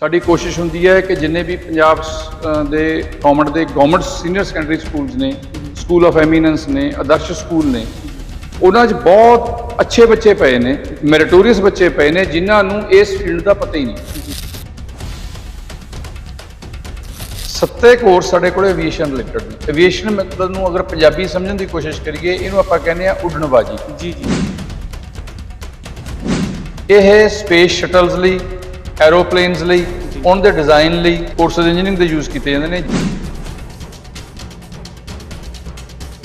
ਸਾਡੀ ਕੋਸ਼ਿਸ਼ ਹੁੰਦੀ ਹੈ ਕਿ ਜਿੰਨੇ ਵੀ ਪੰਜਾਬ ਦੇ ਗਵਰਨਮੈਂਟ ਦੇ ਗਵਰਨਮੈਂਟ ਸੀਨੀਅਰ ਸੈਕੰਡਰੀ ਸਕੂਲਸ ਨੇ ਸਕੂਲ ਆਫ ਐਮੀਨੈਂਸ ਨੇ ਆਦਰਸ਼ ਸਕੂਲ ਨੇ ਉਹਨਾਂ 'ਚ ਬਹੁਤ ਅੱਛੇ ਬੱਚੇ ਪਏ ਨੇ ਮੈਰਿਟੋਰੀਅਸ ਬੱਚੇ ਪਏ ਨੇ ਜਿਨ੍ਹਾਂ ਨੂੰ ਇਸ ਫੀਲਡ ਦਾ ਪਤਾ ਹੀ ਨਹੀਂ। ਸੱਤੇ ਕੋਰਸ ਸਾਡੇ ਕੋਲ ਐਵੀਏਸ਼ਨ ਰਿਲੇਟਡ ਨੇ। ਐਵੀਏਸ਼ਨ ਮਤਲਬ ਨੂੰ ਅਗਰ ਪੰਜਾਬੀ ਸਮਝਣ ਦੀ ਕੋਸ਼ਿਸ਼ ਕਰੀਏ ਇਹਨੂੰ ਆਪਾਂ ਕਹਿੰਦੇ ਆ ਉੱਡਣਬਾਜ਼ੀ। ਜੀ ਜੀ। ਇਹ ਸਪੇਸ ਸ਼ਟਲਸ ਲਈ। ਐਰੋਪਲੇਨਸ ਲਈ ਉਹਨਾਂ ਦੇ ਡਿਜ਼ਾਈਨ ਲਈ ਕੋਰਸਸ ਇੰਜੀਨੀਅਰਿੰਗ ਦੇ ਯੂਜ਼ ਕੀਤੇ ਜਾਂਦੇ ਨੇ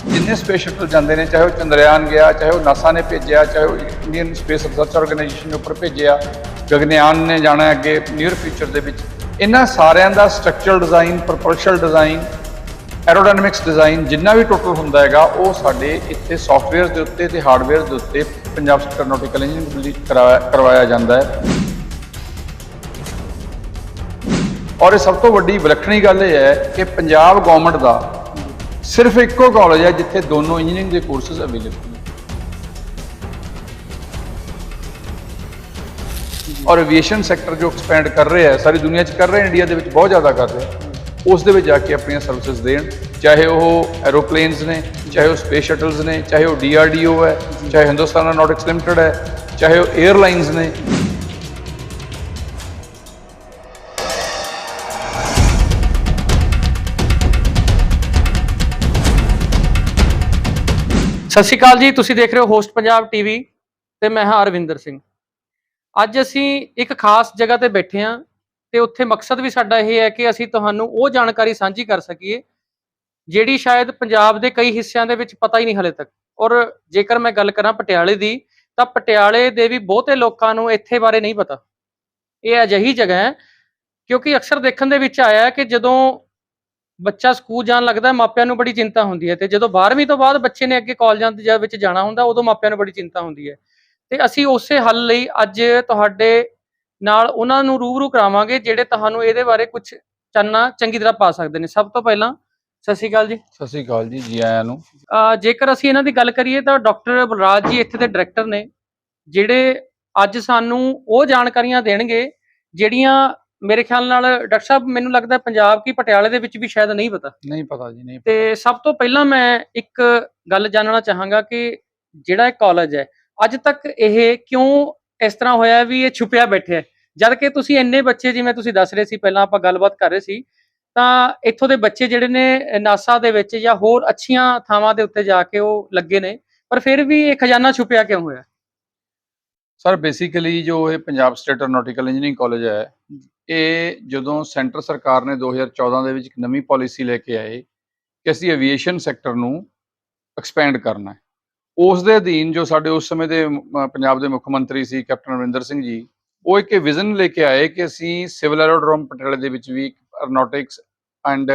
ਜਿੰਨੇ ਸਪੇਸ ਸ਼ਟਲ ਜਾਂਦੇ ਨੇ, ਚਾਹੇ ਉਹ ਚੰਦਰਯਾਨ ਗਿਆ, ਚਾਹੇ ਉਹ ਨਾਸਾ ਨੇ ਭੇਜਿਆ, ਚਾਹੇ ਉਹ ਇੰਡੀਅਨ ਸਪੇਸ ਰਿਸਰਚ ਆਰਗੇਨਾਈਜੇਸ਼ਨ ਨੇ ਉੱਪਰ ਭੇਜਿਆ ਗਗਨਯਾਨ ਨੇ ਜਾਣਾ ਅੱਗੇ ਨੀਅਰ ਫਿਊਚਰ ਦੇ ਵਿੱਚ, ਇਹਨਾਂ ਸਾਰਿਆਂ ਦਾ structural design propulsion design aerodynamics design ਜਿੰਨਾ ਵੀ ਟੋਟਲ ਹੁੰਦਾ ਹੈਗਾ, ਉਹ ਸਾਡੇ ਇੱਥੇ ਸੌਫਟਵੇਅਰ ਦੇ ਉੱਤੇ ਤੇ ਹਾਰਡਵੇਅਰ ਦੇ ਉੱਤੇ ਪੰਜਾਬ ਸੈਕਟਰ ਨੋਟੀਕਲ ਇੰਜੀਨੀਅਰਿੰਗ ਲਈ ਕਰਵਾਇਆ ਕਰਵਾਇਆ ਜਾਂਦਾ ਹੈ। ਔਰ ਇਹ ਸਭ ਤੋਂ ਵੱਡੀ ਵਿਲੱਖਣੀ ਗੱਲ ਇਹ ਹੈ ਕਿ ਪੰਜਾਬ ਗਵਰਨਮੈਂਟ ਦਾ ਸਿਰਫ ਇੱਕੋ ਕਾਲਜ ਹੈ ਜਿੱਥੇ ਦੋਨੋਂ ਇੰਜੀਨੀਅਰਿੰਗ ਦੇ ਕੋਰਸਸ ਅਵੇਲੇਬਲ ਨੇ। ਔਰ ਐਵੀਏਸ਼ਨ ਸੈਕਟਰ ਜੋ ਐਕਸਪੈਂਡ ਕਰ ਰਿਹਾ ਹੈ, ਸਾਰੀ ਦੁਨੀਆ 'ਚ ਕਰ ਰਿਹਾ ਇੰਡੀਆ ਦੇ ਵਿੱਚ ਬਹੁਤ ਜ਼ਿਆਦਾ ਕਰ ਰਿਹਾ ਉਸ ਦੇ ਵਿੱਚ ਜਾ ਕੇ ਆਪਣੀਆਂ ਸਰਵਿਸਿਜ਼ ਦੇਣ, ਚਾਹੇ ਉਹ ਐਰੋਪਲੇਨਸ ਨੇ, ਚਾਹੇ ਉਹ ਸਪੇਸ ਸ਼ਟਲਸ ਨੇ, ਚਾਹੇ ਉਹ ਡੀਆਰਡੀਓ ਹੈ, ਚਾਹੇ ਹਿੰਦੁਸਤਾਨ ਐਰੋਨੌਟਿਕਸ ਲਿਮਟਿਡ ਹੈ, ਚਾਹੇ ਉਹ 에ਅਰਲਾਈਨਸ ਨੇ। ਸਤਿ ਸ਼੍ਰੀ ਅਕਾਲ ਜੀ, ਤੁਸੀਂ ਦੇਖ ਰਹੇ ਹੋ ਹੋਸਟ ਪੰਜਾਬ ਟੀਵੀ ਤੇ ਮੈਂ ਹਾਂ ਅਰਵਿੰਦਰ ਸਿੰਘ। ਅੱਜ ਅਸੀਂ ਇੱਕ ਖਾਸ ਜਗ੍ਹਾ ਤੇ ਬੈਠੇ ਹਾਂ ਤੇ ਉੱਥੇ ਮਕਸਦ ਵੀ ਸਾਡਾ ਇਹ ਹੈ ਕਿ ਅਸੀਂ ਤੁਹਾਨੂੰ ਉਹ ਜਾਣਕਾਰੀ ਸਾਂਝੀ ਕਰ ਸਕੀਏ, ਜਿਹੜੀ ਸ਼ਾਇਦ ਪੰਜਾਬ ਦੇ ਕਈ ਹਿੱਸਿਆਂ ਦੇ ਵਿੱਚ ਪਤਾ ਹੀ ਨਹੀਂ ਹਲੇ ਤੱਕ। ਔਰ ਜੇਕਰ ਮੈਂ ਗੱਲ ਕਰਾਂ ਪਟਿਆਲੇ ਦੀ, ਤਾਂ ਪਟਿਆਲੇ ਦੇ ਵੀ ਬਹੁਤੇ ਲੋਕਾਂ ਨੂੰ ਇੱਥੇ ਬਾਰੇ ਨਹੀਂ ਪਤਾ। ਇਹ ਅਜਿਹੀ ਜਗ੍ਹਾ ਹੈ, ਕਿਉਂਕਿ ਅਕਸਰ ਦੇਖਣ ਦੇ ਵਿੱਚ ਆਇਆ ਕਿ ਜਦੋਂ ਬੱਚਾ ਸਕੂਲ ਜਾਣ ਲੱਗਦਾ ਮਾਪਿਆਂ ਨੂੰ ਬੜੀ ਚਿੰਤਾ ਹੁੰਦੀ ਹੈ ਤੇ ਜਦੋਂ 12ਵੀਂ ਤੋਂ ਬਾਅਦ ਬੱਚੇ ਨੇ ਅੱਗੇ ਕਾਲਜਾਂ ਦੇ ਵਿੱਚ ਜਾਣਾ ਹੁੰਦਾ ਉਦੋਂ ਮਾਪਿਆਂ ਨੂੰ ਬੜੀ ਚਿੰਤਾ ਹੁੰਦੀ ਹੈ। ਤੇ ਅਸੀਂ ਉਸੇ ਹੱਲ ਲਈ ਅੱਜ ਤੁਹਾਡੇ ਨਾਲ ਉਹਨਾਂ ਨੂੰ ਰੂਬਰੂ ਕਰਾਵਾਂਗੇ ਜਿਹੜੇ ਤੁਹਾਨੂੰ ਇਹਦੇ ਬਾਰੇ ਕੁਝ ਚਾਨਣਾ ਚੰਗੀ ਤਰ੍ਹਾਂ ਪਾ ਸਕਦੇ ਨੇ। ਸਭ ਤੋਂ ਪਹਿਲਾਂ ਸਤਿ ਸ਼੍ਰੀ ਅਕਾਲ ਜੀ। ਸਤਿ ਸ਼੍ਰੀ ਅਕਾਲ ਜੀ ਜੀ ਆਇਆਂ ਨੂੰ। ਜੇਕਰ ਅਸੀਂ ਇਹਨਾਂ ਦੀ ਗੱਲ ਕਰੀਏ ਤਾਂ ਡਾਕਟਰ ਬਲਰਾਜ ਜੀ ਇੱਥੇ ਦੇ ਡਾਇਰੈਕਟਰ ਨੇ ਜਿਹੜੇ ਅੱਜ ਸਾਨੂੰ ਉਹ ਜਾਣਕਾਰੀਆਂ ਦੇਣਗੇ ਜਿਹੜੀਆਂ ਮੇਰੇ ਖਿਆਲ ਨਾਲ ਡਾਕਟਰ ਸਾਹਿਬ ਮੈਨੂੰ ਲੱਗਦਾ ਪੰਜਾਬ ਕੀ ਪਟਿਆਲੇ ਦੇ ਵਿੱਚ ਵੀ ਸ਼ਾਇਦ ਨਹੀਂ ਪਤਾ। ਨਹੀਂ ਪਤਾ ਜੀ ਨਹੀਂ ਤੇ ਸਭ ਤੋਂ ਪਹਿਲਾਂ ਮੈਂ ਇੱਕ ਗੱਲ ਜਾਣਨਾ ਚਾਹਾਂਗਾ ਕਿ ਜਿਹੜਾ ਇਹ ਕਾਲਜ ਹੈ ਅੱਜ ਤੱਕ ਇਹ ਕਿਉਂ ਇਸ ਤਰ੍ਹਾਂ ਹੋਇਆ ਵੀ ਇਹ ਛੁਪਿਆ ਬੈਠਿਆ ਹੈ? ਜਦ ਕਿ ਤੁਸੀਂ ਇੰਨੇ ਬੱਚੇ ਜਿਵੇਂ ਤੁਸੀਂ ਦੱਸ ਰਹੇ ਸੀ ਪਹਿਲਾਂ ਆਪਾਂ ਗੱਲਬਾਤ ਕਰ ਰਹੇ ਸੀ ਤਾਂ ਇੱਥੋਂ ਦੇ ਬੱਚੇ ਜਿਹੜੇ ਨੇ ਨਾਸਾ ਦੇ ਵਿੱਚ ਜਾਂ ਹੋਰ ਅੱਛੀਆਂ ਥਾਵਾਂ ਦੇ ਉੱਤੇ ਜਾ ਕੇ ਉਹ ਲੱਗੇ ਨੇ ਪਰ ਫਿਰ ਵੀ ਇਹ ਖਜ਼ਾਨਾ ਛੁਪਿਆ ਕਿਉਂ ਹੋਇਆ? ਸਰ ਬੇਸਿਕਲੀ ਜੋ ਇਹ Punjab state aeronautical engineering college ਹੈ ਇਹ ਜਦੋਂ ਸੈਂਟਰ ਸਰਕਾਰ ਨੇ 2014 ਦੇ ਵਿੱਚ ਇੱਕ ਨਵੀਂ ਪਾਲਿਸੀ ਲੈ ਕੇ ਆਏ ਕਿ ਅਸੀਂ ਐਵੀਏਸ਼ਨ ਸੈਕਟਰ ਨੂੰ ਐਕਸਪੈਂਡ ਕਰਨਾ ਹੈ, ਉਸ ਦੇ ਅਧੀਨ ਜੋ ਸਾਡੇ ਉਸ ਸਮੇਂ ਦੇ ਪੰਜਾਬ ਦੇ ਮੁੱਖ ਮੰਤਰੀ ਸੀ ਕੈਪਟਨ ਅਮਰਿੰਦਰ ਸਿੰਘ ਜੀ, ਉਹ ਇੱਕ ਵਿਜ਼ਨ ਲੈ ਕੇ ਆਏ ਕਿ ਅਸੀਂ ਸਿਵਲ ਐਰੋਡਰੋਮ ਪਟਿਆਲੇ ਦੇ ਵਿੱਚ ਵੀ ਐਰੋਨੌਟਿਕਸ ਐਂਡ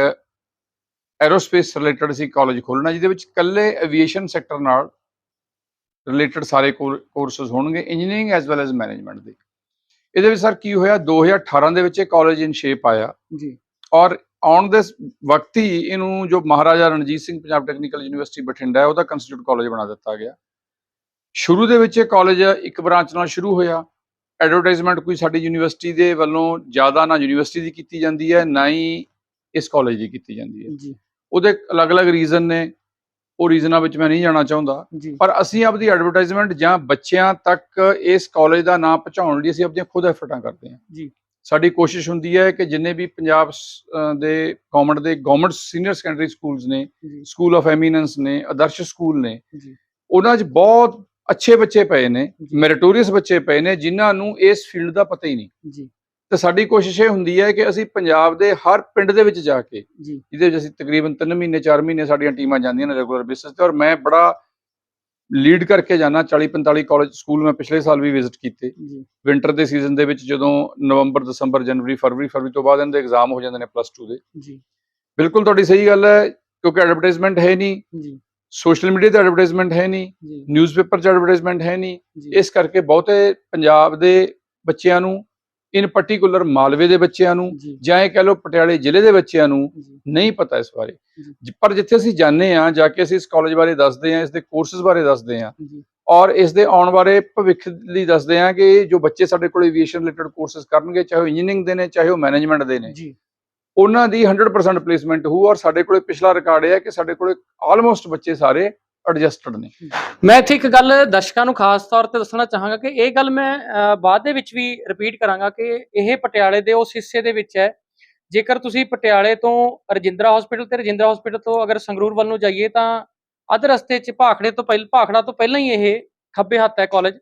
ਐਰੋਸਪੇਸ ਰਿਲੇਟਡ ਅਸੀਂ ਕਾਲਜ ਖੋਲਣਾ ਜਿਹਦੇ ਵਿੱਚ ਇਕੱਲੇ ਐਵੀਏਸ਼ਨ ਸੈਕਟਰ ਨਾਲ ਰਿਲੇਟਡ ਸਾਰੇ ਕੋਰਸਸ ਹੋਣਗੇ engineering as well as management ਦੇ। ਇਹਦੇ ਵਿੱਚ ਸਰ ਕੀ ਹੋਇਆ 2018 ਦੇ ਵਿੱਚ ਇਹ ਕਾਲਜ ਇਨ ਸ਼ੇਪ ਆਇਆ। ਜੀ। ਔਰ ਆਉਣ ਦੇ ਵਕਤ ਹੀ ਇਹਨੂੰ ਜੋ ਮਹਾਰਾਜਾ ਰਣਜੀਤ ਸਿੰਘ ਪੰਜਾਬ ਟੈਕਨੀਕਲ ਯੂਨੀਵਰਸਿਟੀ ਬਠਿੰਡਾ ਹੈ ਉਹਦਾ ਕੰਸਟੀਟਿਊਟ ਕਾਲਜ ਬਣਾ ਦਿੱਤਾ ਗਿਆ। ਸ਼ੁਰੂ ਦੇ ਵਿੱਚ ਇਹ ਕਾਲਜ ਇੱਕ ਬ੍ਰਾਂਚ ਨਾਲ ਸ਼ੁਰੂ ਹੋਇਆ। ਐਡਵਰਟਾਈਜ਼ਮੈਂਟ ਕੋਈ ਸਾਡੀ ਯੂਨੀਵਰਸਿਟੀ ਦੇ ਵੱਲੋਂ ਜ਼ਿਆਦਾ ਨਾ ਯੂਨੀਵਰਸਿਟੀ ਦੀ ਕੀਤੀ ਜਾਂਦੀ ਹੈ ਨਾ ਹੀ ਇਸ ਕਾਲਜ ਦੀ ਕੀਤੀ ਜਾਂਦੀ ਹੈ। ਜੀ। ਉਹਦੇ ਅਲੱਗ-ਅਲੱਗ ਰੀਜ਼ਨ ਨੇ। ਉਹ ਰੀਜ਼ਨਾਂ ਵਿੱਚ ਮੈਂ ਨਹੀਂ ਜਾਣਾ ਚਾਹੁੰਦਾ। ਪਰ ਅਸੀਂ ਆਪਦੀ ਐਡਵਰਟਾਈਜ਼ਮੈਂਟ ਜਾਂ ਬੱਚਿਆਂ ਤੱਕ ਇਸ ਕਾਲਜ ਦਾ ਨਾਮ ਪਹੁੰਚਾਉਣ ਲਈ ਅਸੀਂ ਆਪਣੀਆਂ ਖੁਦ ਐਫਰਟਾਂ ਕਰਦੇ ਹਾਂ। ਜੀ। ਸਾਡੀ ਕੋਸ਼ਿਸ਼ ਹੁੰਦੀ ਹੈ ਕਿ ਜਿੰਨੇ ਵੀ ਪੰਜਾਬ ਦੇ ਗਵਰਨਮੈਂਟ ਦੇ ਗਵਰਨਮੈਂਟ ਸੀਨੀਅਰ ਸੈਕੰਡਰੀ ਸਕੂਲਸ ਨੇ ਸਕੂਲ ਆਫ ਐਮੀਨੈਂਸ ਨੇ ਆਦਰਸ਼ ਸਕੂਲ ਨੇ ਜੀ। ਉਹਨਾਂ 'ਚ ਬਹੁਤ ਅੱਛੇ ਬੱਚੇ ਪਏ ਨੇ। ਮੈਰਿਟੋਰੀਅਸ ਬੱਚੇ ਪਏ ਨੇ ਜਿਨ੍ਹਾਂ ਨੂੰ ਇਸ ਫੀਲਡ ਦਾ ਪਤਾ ਹੀ ਨਹੀਂ। ਜੀ। ਤੇ ਸਾਡੀ ਕੋਸ਼ਿਸ਼ ਇਹ ਹੁੰਦੀ ਹੈ ਕਿ ਅਸੀਂ ਪੰਜਾਬ ਦੇ ਹਰ ਪਿੰਡ ਦੇ ਵਿੱਚ ਜਾ ਕੇ ਜੀ। ਜਿਹਦੇ ਵਿੱਚ ਅਸੀਂ ਤਕਰੀਬਨ 3 ਮਹੀਨੇ 4 ਮਹੀਨੇ ਸਾਡੀਆਂ ਟੀਮਾਂ ਜਾਂਦੀਆਂ ਨੇ ਰੈਗੂਲਰ ਬੇਸਿਸ ਤੇ ਔਰ ਮੈਂ ਬੜਾ ਲੀਡ ਕਰਕੇ ਜਾਣਾ 40 45 ਕਾਲਜ ਸਕੂਲ ਮੈਂ ਪਿਛਲੇ ਸਾਲ ਵੀ ਵਿਜ਼ਿਟ ਕੀਤੇ। ਜੀ। ਵਿੰਟਰ ਦੇ ਸੀਜ਼ਨ ਦੇ ਵਿੱਚ ਜਦੋਂ ਨਵੰਬਰ ਦਸੰਬਰ ਜਨਵਰੀ ਫਰਵਰੀ ਫਰਵਰੀ ਤੋਂ ਬਾਅਦ ਇਹਨਾਂ ਦੇ ਐਗਜ਼ਾਮ ਹੋ ਜਾਂਦੇ ਨੇ ਪਲੱਸ 2 ਦੇ। ਜੀ। ਬਿਲਕੁਲ ਤੁਹਾਡੀ ਸਹੀ ਗੱਲ ਹੈ ਕਿਉਂਕਿ ਐਡਵਰਟਾਈਜ਼ਮੈਂਟ ਹੈ ਨਹੀਂ। ਜੀ। ਸੋਸ਼ਲ ਮੀਡੀਆ ਤੇ ਐਡਵਰਟਾਈਜ਼ਮੈਂਟ ਹੈ ਨਹੀਂ। ਜੀ। ਨਿਊਜ਼ਪੇਪਰ 'ਚ ਐਡਵਰਟਾਈਜ਼ਮੈਂਟ ਹੈ ਨਹੀਂ। ਇਸ ਕਰਕੇ ਬਹੁਤੇ ਪੰਜਾਬ ਦੇ ਬੱਚਿਆਂ ਨੂੰ ਇਨ ਪਾਰਟਿਕੂਲਰ ਮਾਲਵੇ ਦੇ ਬੱਚਿਆਂ ਨੂੰ ਜੀ। ਇਹ ਕਹਿ ਲਓ ਪਟਿਆਲੇ ਜ਼ਿਲ੍ਹੇ ਦੇ ਬੱਚਿਆਂ ਨੂੰ ਨਹੀਂ ਪਤਾ ਇਸ ਬਾਰੇ। ਪਰ ਜਿੱਥੇ ਅਸੀਂ ਜਾਂਦੇ ਆ ਜਾ ਕੇ ਅਸੀਂ ਇਸ ਕਾਲਜ ਬਾਰੇ ਦੱਸਦੇ ਆ ਇਸ ਦੇ ਕੋਰਸਸ ਬਾਰੇ ਦੱਸਦੇ ਆ ਔਰ ਇਸ ਦੇ ਆਉਣ ਬਾਰੇ ਭਵਿੱਖ ਲਈ ਦੱਸਦੇ ਹਾਂ ਕਿ ਜੋ ਬੱਚੇ ਸਾਡੇ ਕੋਲ ਐਵੀਏਸ਼ਨ ਰਿਲੇਟਡ ਕੋਰਸਸ ਕਰਨਗੇ ਚਾਹੇ ਉਹ ਇੰਜੀਨੀਅਰਿੰਗ ਦੇ ਨੇ ਚਾਹੇ ਉਹ ਮੈਨੇਜਮੈਂਟ ਦੇ ਨੇ ਜੀ। ਉਹਨਾਂ ਦੀ 100% ਪਲੇਸਮੈਂਟ ਹੋਊ ਔਰ ਸਾਡੇ ਕੋਲੇ ਪਿਛਲਾ ਰਿਕਾਰਡ ਇਹ ਹੈ ਕਿ ਸਾਡੇ ਕੋਲੇ ਆਲਮੋਸਟ ਬੱਚੇ ਸਾਰੇ ਐਡਜਸਟਡ ਨੇ। ਮੈਂ ਇੱਥੇ ਇੱਕ ਗੱਲ ਦਰਸ਼ਕਾਂ ਨੂੰ ਖਾਸ ਤੌਰ ਤੇ ਦੱਸਣਾ ਚਾਹਾਂਗਾ ਕਿ ਇਹ ਗੱਲ ਮੈਂ ਬਾਅਦ ਦੇ ਵਿੱਚ ਵੀ ਰਿਪੀਟ ਕਰਾਂਗਾ ਕਿ ਇਹ ਪਟਿਆਲੇ ਦੇ ਉਸ ਹਿੱਸੇ ਦੇ ਵਿੱਚ ਹੈ। ਜੇਕਰ ਤੁਸੀਂ ਪਟਿਆਲੇ ਤੋਂ ਰਜਿੰਦਰਾ ਹਸਪੀਟਲ ਤੇ ਰਜਿੰਦਰਾ ਹਸਪੀਟਲ ਤੋਂ ਅਗਰ ਸੰਗਰੂਰ ਵੱਲ ਨੂੰ ਜਾਈਏ ਤਾਂ ਅੱਧ ਰਸਤੇ 'ਚ ਭਾਖੜੇ ਤੋਂ ਪਹਿਲ ਭਾਖੜਾ ਤੋਂ ਪਹਿਲਾਂ ਹੀ ਇਹ ਖੱਬੇ ਹੱਥ ਹੈ ਕਾਲਜ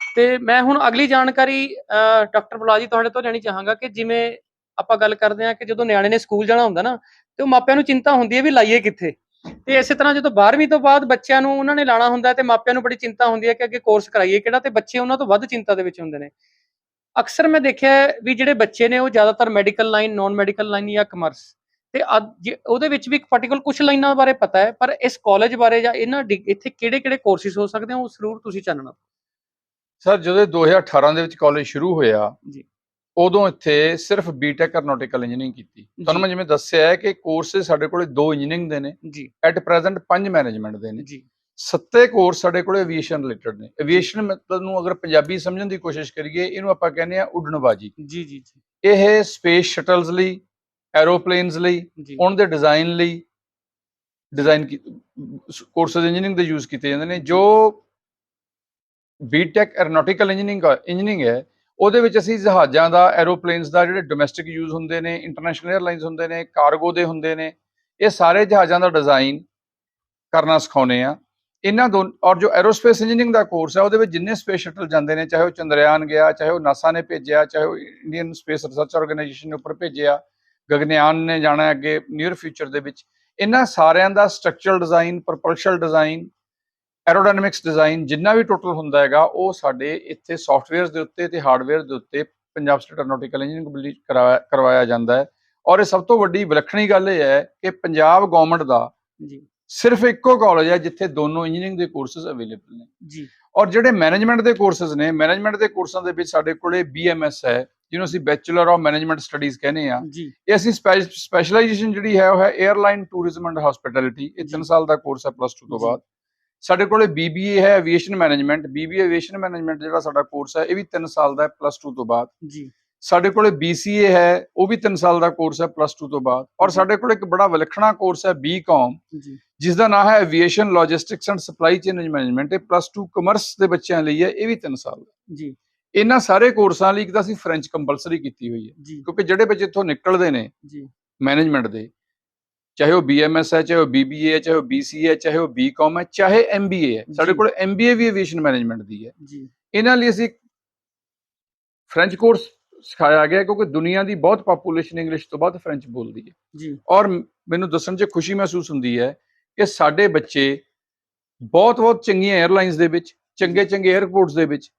ਤੇ ਮੈਂ ਹੁਣ ਅਗਲੀ ਜਾਣਕਾਰੀ ਅਹ, ਡਾਕਟਰ ਬੁਲਾਜੀ ਤੁਹਾਡੇ ਤੋਂ ਲੈਣੀ ਚਾਹਾਂਗਾ ਕਿ ਜਿਵੇਂ ਆਪਾਂ ਗੱਲ ਕਰਦੇ ਹਾਂ ਕਿ ਜਦੋਂ ਨਿਆਣੇ ਨੇ ਸਕੂਲ ਜਾਣਾ ਹੁੰਦਾ ਨਾ ਤੇ ਉਹ ਮਾਪਿਆਂ ਨੂੰ ਚਿੰਤਾ ਹੁੰਦੀ ਹੈ ਵੀ ਲਾਈਏ ਕਿੱਥੇ? ਤੇ ਇਸੇ ਤਰ੍ਹਾਂ ਜਦੋਂ 12ਵੀਂ ਤੋਂ ਬਾਅਦ ਬੱਚਿਆਂ ਨੂੰ ਉਹਨਾਂ ਨੇ ਲਾਣਾ ਹੁੰਦਾ ਤੇ ਮਾਪਿਆਂ ਨੂੰ ਬੜੀ ਚਿੰਤਾ ਹੁੰਦੀ ਹੈ ਕਿ ਅੱਗੇ ਕੋਰਸ ਕਰਾਈਏ ਕਿਹੜਾ ਤੇ ਬੱਚੇ ਉਹਨਾਂ ਤੋਂ ਵੱਧ ਚਿੰਤਾ ਦੇ ਵਿੱਚ ਹੁੰਦੇ ਨੇ। ਅਕਸਰ ਮੈਂ ਦੇਖਿਆ ਹੈ ਵੀ ਜਿਹੜੇ ਬੱਚੇ ਨੇ ਉਹ ਜ਼ਿਆਦਾਤਰ medical line non medical line ਜਾਂ ਕਮਰਸ ਤੇ ਉਹਦੇ ਵਿੱਚ ਵੀ ਇੱਕ ਪਾਰਟਿਕੂਲਰ ਕੁਝ ਲਾਈਨਾਂ ਬਾਰੇ ਪਤਾ ਹੈ ਪਰ ਇਸ ਕਾਲਜ ਬਾਰੇ ਜਾਂ ਇਹਨਾਂ ਇੱਥੇ ਕਿਹੜੇ ਕਿਹੜੇ ਕੋਰਸਿਸ ਹੋ ਸਕਦੇ ਆ ਉਹ ਜ਼ਰੂਰ ਤੁਸੀਂ ਚਾਨਣਾ। ਸਰ ਜਦੋਂ ਇਹ 2018 ਦੇ ਵਿੱਚ ਕਾਲਜ ਸ਼ੁਰੂ ਹੋਇਆ ਜੀ। ਉਦੋਂ ਇੱਥੇ ਸਿਰਫ ਬੀਟੈਕ ਐਰੋਨੋਟਿਕਲ ਇੰਜੀਨੀਅਰਿੰਗ ਕੀਤੀ। ਤੁਹਾਨੂੰ ਮੈਂ ਜਿਵੇਂ ਦੱਸਿਆ ਹੈ ਕਿ ਕੋਰਸਿਸ ਸਾਡੇ ਕੋਲੇ ਦੋ ਇੰਜੀਨੀਅਰਿੰਗ ਦੇ ਨੇ। ਜੀ। ਐਟ ਪ੍ਰੈਜ਼ੈਂਟ ਪੰਜ ਮੈਨੇਜਮੈਂਟ ਦੇ ਨੇ। ਜੀ। ਸੱਤੇ ਕੋਰਸ ਸਾਡੇ ਕੋਲੇ ਐਵੀਏਸ਼ਨ ਰਿਲੇਟਡ ਨੇ। ਐਵੀਏਸ਼ਨ ਮਤਲਬ ਨੂੰ ਅਗਰ ਪੰਜਾਬੀ ਸਮਝਣ ਦੀ ਕੋਸ਼ਿਸ਼ ਕਰੀਏ ਇਹਨੂੰ ਆਪਾਂ ਕਹਿੰਦੇ ਆ ਉੱਡਣਬਾਜੀ। ਜੀ ਜੀ ਜੀ। ਇਹ ਸਪੇਸ ਸ਼ਟਲਸ ਲਈ ਐਰੋਪਲੇਨਸ ਲਈ ਉਹਨਾਂ ਦੇ ਡਿਜ਼ਾਈਨ ਲਈ ਡਿਜ਼ਾਈਨ ਕੋਰਸਸ ਇੰਜੀਨੀਅਰਿੰਗ ਦੇ ਯੂਜ਼ ਕੀਤੇ ਜਾਂਦੇ ਨੇ। ਜੋ ਬੀਟੈਕ ਐਰੋਨੋਟਿਕਲ ਇੰਜੀਨੀਅਰਿੰਗ ਇੰਜੀਨੀਅਰਿੰਗ ਹੈ ਉਹਦੇ ਵਿੱਚ ਅਸੀਂ ਜਹਾਜ਼ਾਂ ਦਾ ਐਰੋਪਲੇਨਸ ਦਾ ਜਿਹੜੇ ਡੋਮੈਸਟਿਕ ਯੂਜ਼ ਹੁੰਦੇ ਨੇ ਇੰਟਰਨੈਸ਼ਨਲ 에ਅਰਲਾਈਨਸ ਹੁੰਦੇ ਨੇ ਕਾਰਗੋ ਦੇ ਹੁੰਦੇ ਨੇ, ਇਹ ਸਾਰੇ ਜਹਾਜ਼ਾਂ ਦਾ ਡਿਜ਼ਾਈਨ ਕਰਨਾ ਸਿਖਾਉਨੇ ਆ ਇਹਨਾਂ ਦੋ, ਔਰ ਜੋ ਐਰੋਸਪੇਸ ਇੰਜੀਨੀਅਰਿੰਗ ਦਾ ਕੋਰਸ ਹੈ, ਉਹਦੇ ਵਿੱਚ ਜਿੰਨੇ ਸਪੇਸ ਸ਼ਟਲ ਜਾਂਦੇ ਨੇ, ਚਾਹੇ ਉਹ ਚੰਦਰਯਾਨ ਗਿਆ, ਚਾਹੇ ਉਹ ਨਾਸਾ ਨੇ ਭੇਜਿਆ, ਚਾਹੇ ਉਹ ਇੰਡੀਅਨ ਸਪੇਸ ਰਿਸਰਚ ਆਰਗੇਨਾਈਜੇਸ਼ਨ ਨੇ ਉੱਪਰ ਭੇਜਿਆ, ਗਗਨਯਾਨ ਨੇ ਜਾਣਾ ਅੱਗੇ ਨੀਅਰ ਫਿਊਚਰ ਦੇ ਵਿੱਚ। ਇਹਨਾਂ ਸਾਰਿਆਂ ਦਾ structural design propulsion design aerodynamics design ਜਿੰਨਾ ਵੀ ਟੋਟਲ ਹੁੰਦਾ ਹੈਗਾ ਉਹ ਸਾਡੇ ਇੱਥੇ ਸੌਫਟਵੇਅਰਸ ਦੇ ਉੱਤੇ ਤੇ ਹਾਰਡਵੇਅਰ ਦੇ ਉੱਤੇ ਪੰਜਾਬ ਸਟੇਟ ਐਰੋਨੋਟਿਕਲ ਇੰਜੀਨੀਅਰਿੰਗ ਕਰਵਾਇਆ ਕਰਵਾਇਆ ਜਾਂਦਾ ਹੈ। ਔਰ ਇਹ ਸਭ ਤੋਂ ਵੱਡੀ ਵਿਲੱਖਣੀ ਗੱਲ ਇਹ ਹੈ ਕਿ ਪੰਜਾਬ ਗਵਰਨਮੈਂਟ ਦਾ ਜੀ। ਸਿਰਫ ਇੱਕੋ ਕਾਲਜ ਹੈ ਜਿੱਥੇ ਦੋਨੋਂ ਇੰਜੀਨੀਅਰਿੰਗ ਦੇ ਕੋਰਸਸ ਅਵੇਲੇਬਲ ਨੇ। ਜੀ। ਔਰ ਜਿਹੜੇ ਮੈਨੇਜਮੈਂਟ ਦੇ ਕੋਰਸਸ ਨੇ ਮੈਨੇਜਮੈਂਟ ਦੇ ਕੋਰਸਾਂ ਦੇ ਵਿੱਚ ਸਾਡੇ ਕੋਲੇ BMS ਹੈ ਜਿਹਨੂੰ ਅਸੀਂ ਬੈਚਲਰ ਆਫ ਮੈਨੇਜਮੈਂਟ ਸਟੱਡੀਜ਼ ਕਹਿੰਦੇ ਆ ਜੀ। ਇਹ ਅਸੀਂ ਸਪੈਸ਼ਲਾਈਜੇਸ਼ਨ ਜਿਹੜੀ ਹੈ ਉਹ ਹੈ 에ਅਰਲਾਈਨ ਟੂਰਿਜ਼ਮ ਐਂਡ ਹਸਪਿਟੈਲਿਟੀ ਇਹ 3 ਸਾਲ ਦਾ ਕੋਰਸ ਹੈ ਪਲੱਸ 2 ਤੋਂ। ਬਾਅਦ। ਸਾਡੇ ਕੋਲੇ BBA ਹੈ aviation management BBA aviation management ਜਿਹੜਾ ਸਾਡਾ ਕੋਰਸ ਹੈ ਇਹ ਵੀ 3 ਸਾਲ ਦਾ ਹੈ ਪਲੱਸ 2 ਤੋਂ ਬਾਅਦ। ਜੀ। ਸਾਡੇ ਕੋਲੇ BCA ਹੈ ਉਹ ਵੀ 3 ਸਾਲ ਦਾ ਕੋਰਸ ਹੈ ਪਲੱਸ 2 ਤੋਂ ਬਾਅਦ। ਔਰ। ਸਾਡੇ ਕੋਲ ਇੱਕ ਬੜਾ ਵਿਲੱਖਣਾ ਕੋਰਸ ਹੈ BCom ਜੀ। ਜਿਸ ਦਾ ਨਾਮ ਹੈ aviation logistics and supply chain management ਇਹ ਪਲੱਸ 2 ਕਮਰਸ ਦੇ ਬੱਚਿਆਂ ਲਈ ਹੈ ਇਹ ਵੀ 3 ਸਾਲ ਦਾ। ਜੀ। ਇਹਨਾਂ ਸਾਰੇ ਕੋਰਸਾਂ ਲਈ ਇੱਕ ਤਾਂ ਅਸੀਂ ਫ੍ਰੈਂਚ ਕੰਪਲਸਰੀ ਕੀਤੀ ਹੋਈ ਹੈ। ਕਿਉਂਕਿ ਜਿਹੜੇ ਬੱਚੇ ਇੱਥੋਂ ਨਿਕਲਦੇ ਨੇ ਜੀ। ਮੈਨੇਜਮੈਂਟ ਦੇ ਚਾਹੇ ਉਹ BMS ਹੈ ਚਾਹੇ ਉਹ BBA ਹੈ ਚਾਹੇ ਉਹ BCA ਹੈ ਚਾਹੇ ਉਹ BCom ਹੈ ਚਾਹੇ MBA ਹੈ। ਸਾਡੇ। ਕੋਲ MBA ਵੀ ਐਵੀਏਸ਼ਨ ਮੈਨੇਜਮੈਂਟ ਦੀ ਹੈ। ਜੀ। ਇਹਨਾਂ ਲਈ ਅਸੀਂ ਫ੍ਰੈਂਚ ਕੋਰਸ ਸਿਖਾਇਆ ਗਿਆ ਕਿਉਂਕਿ ਦੁਨੀਆ ਦੀ ਬਹੁਤ ਪਾਪੂਲੇਸ਼ਨ ਇੰਗਲਿਸ਼ ਤੋਂ ਬਾਅਦ ਫ੍ਰੈਂਚ ਬੋਲਦੀ ਹੈ। ਜੀ। ਔਰ ਮੈਨੂੰ ਦੱਸਣ 'ਚ ਖੁਸ਼ੀ ਮਹਿਸੂਸ ਹੁੰਦੀ ਹੈ ਕਿ ਸਾਡੇ ਬੱਚੇ ਬਹੁਤ ਬਹੁਤ ਚੰਗੀਆਂ 에ਅਰਲਾਈਨਸ ਦੇ ਵਿੱਚ ਚੰਗੇ ਚੰਗੇ 에ਅਰਪੋਰਟਸ ਦੇ ਵਿੱਚ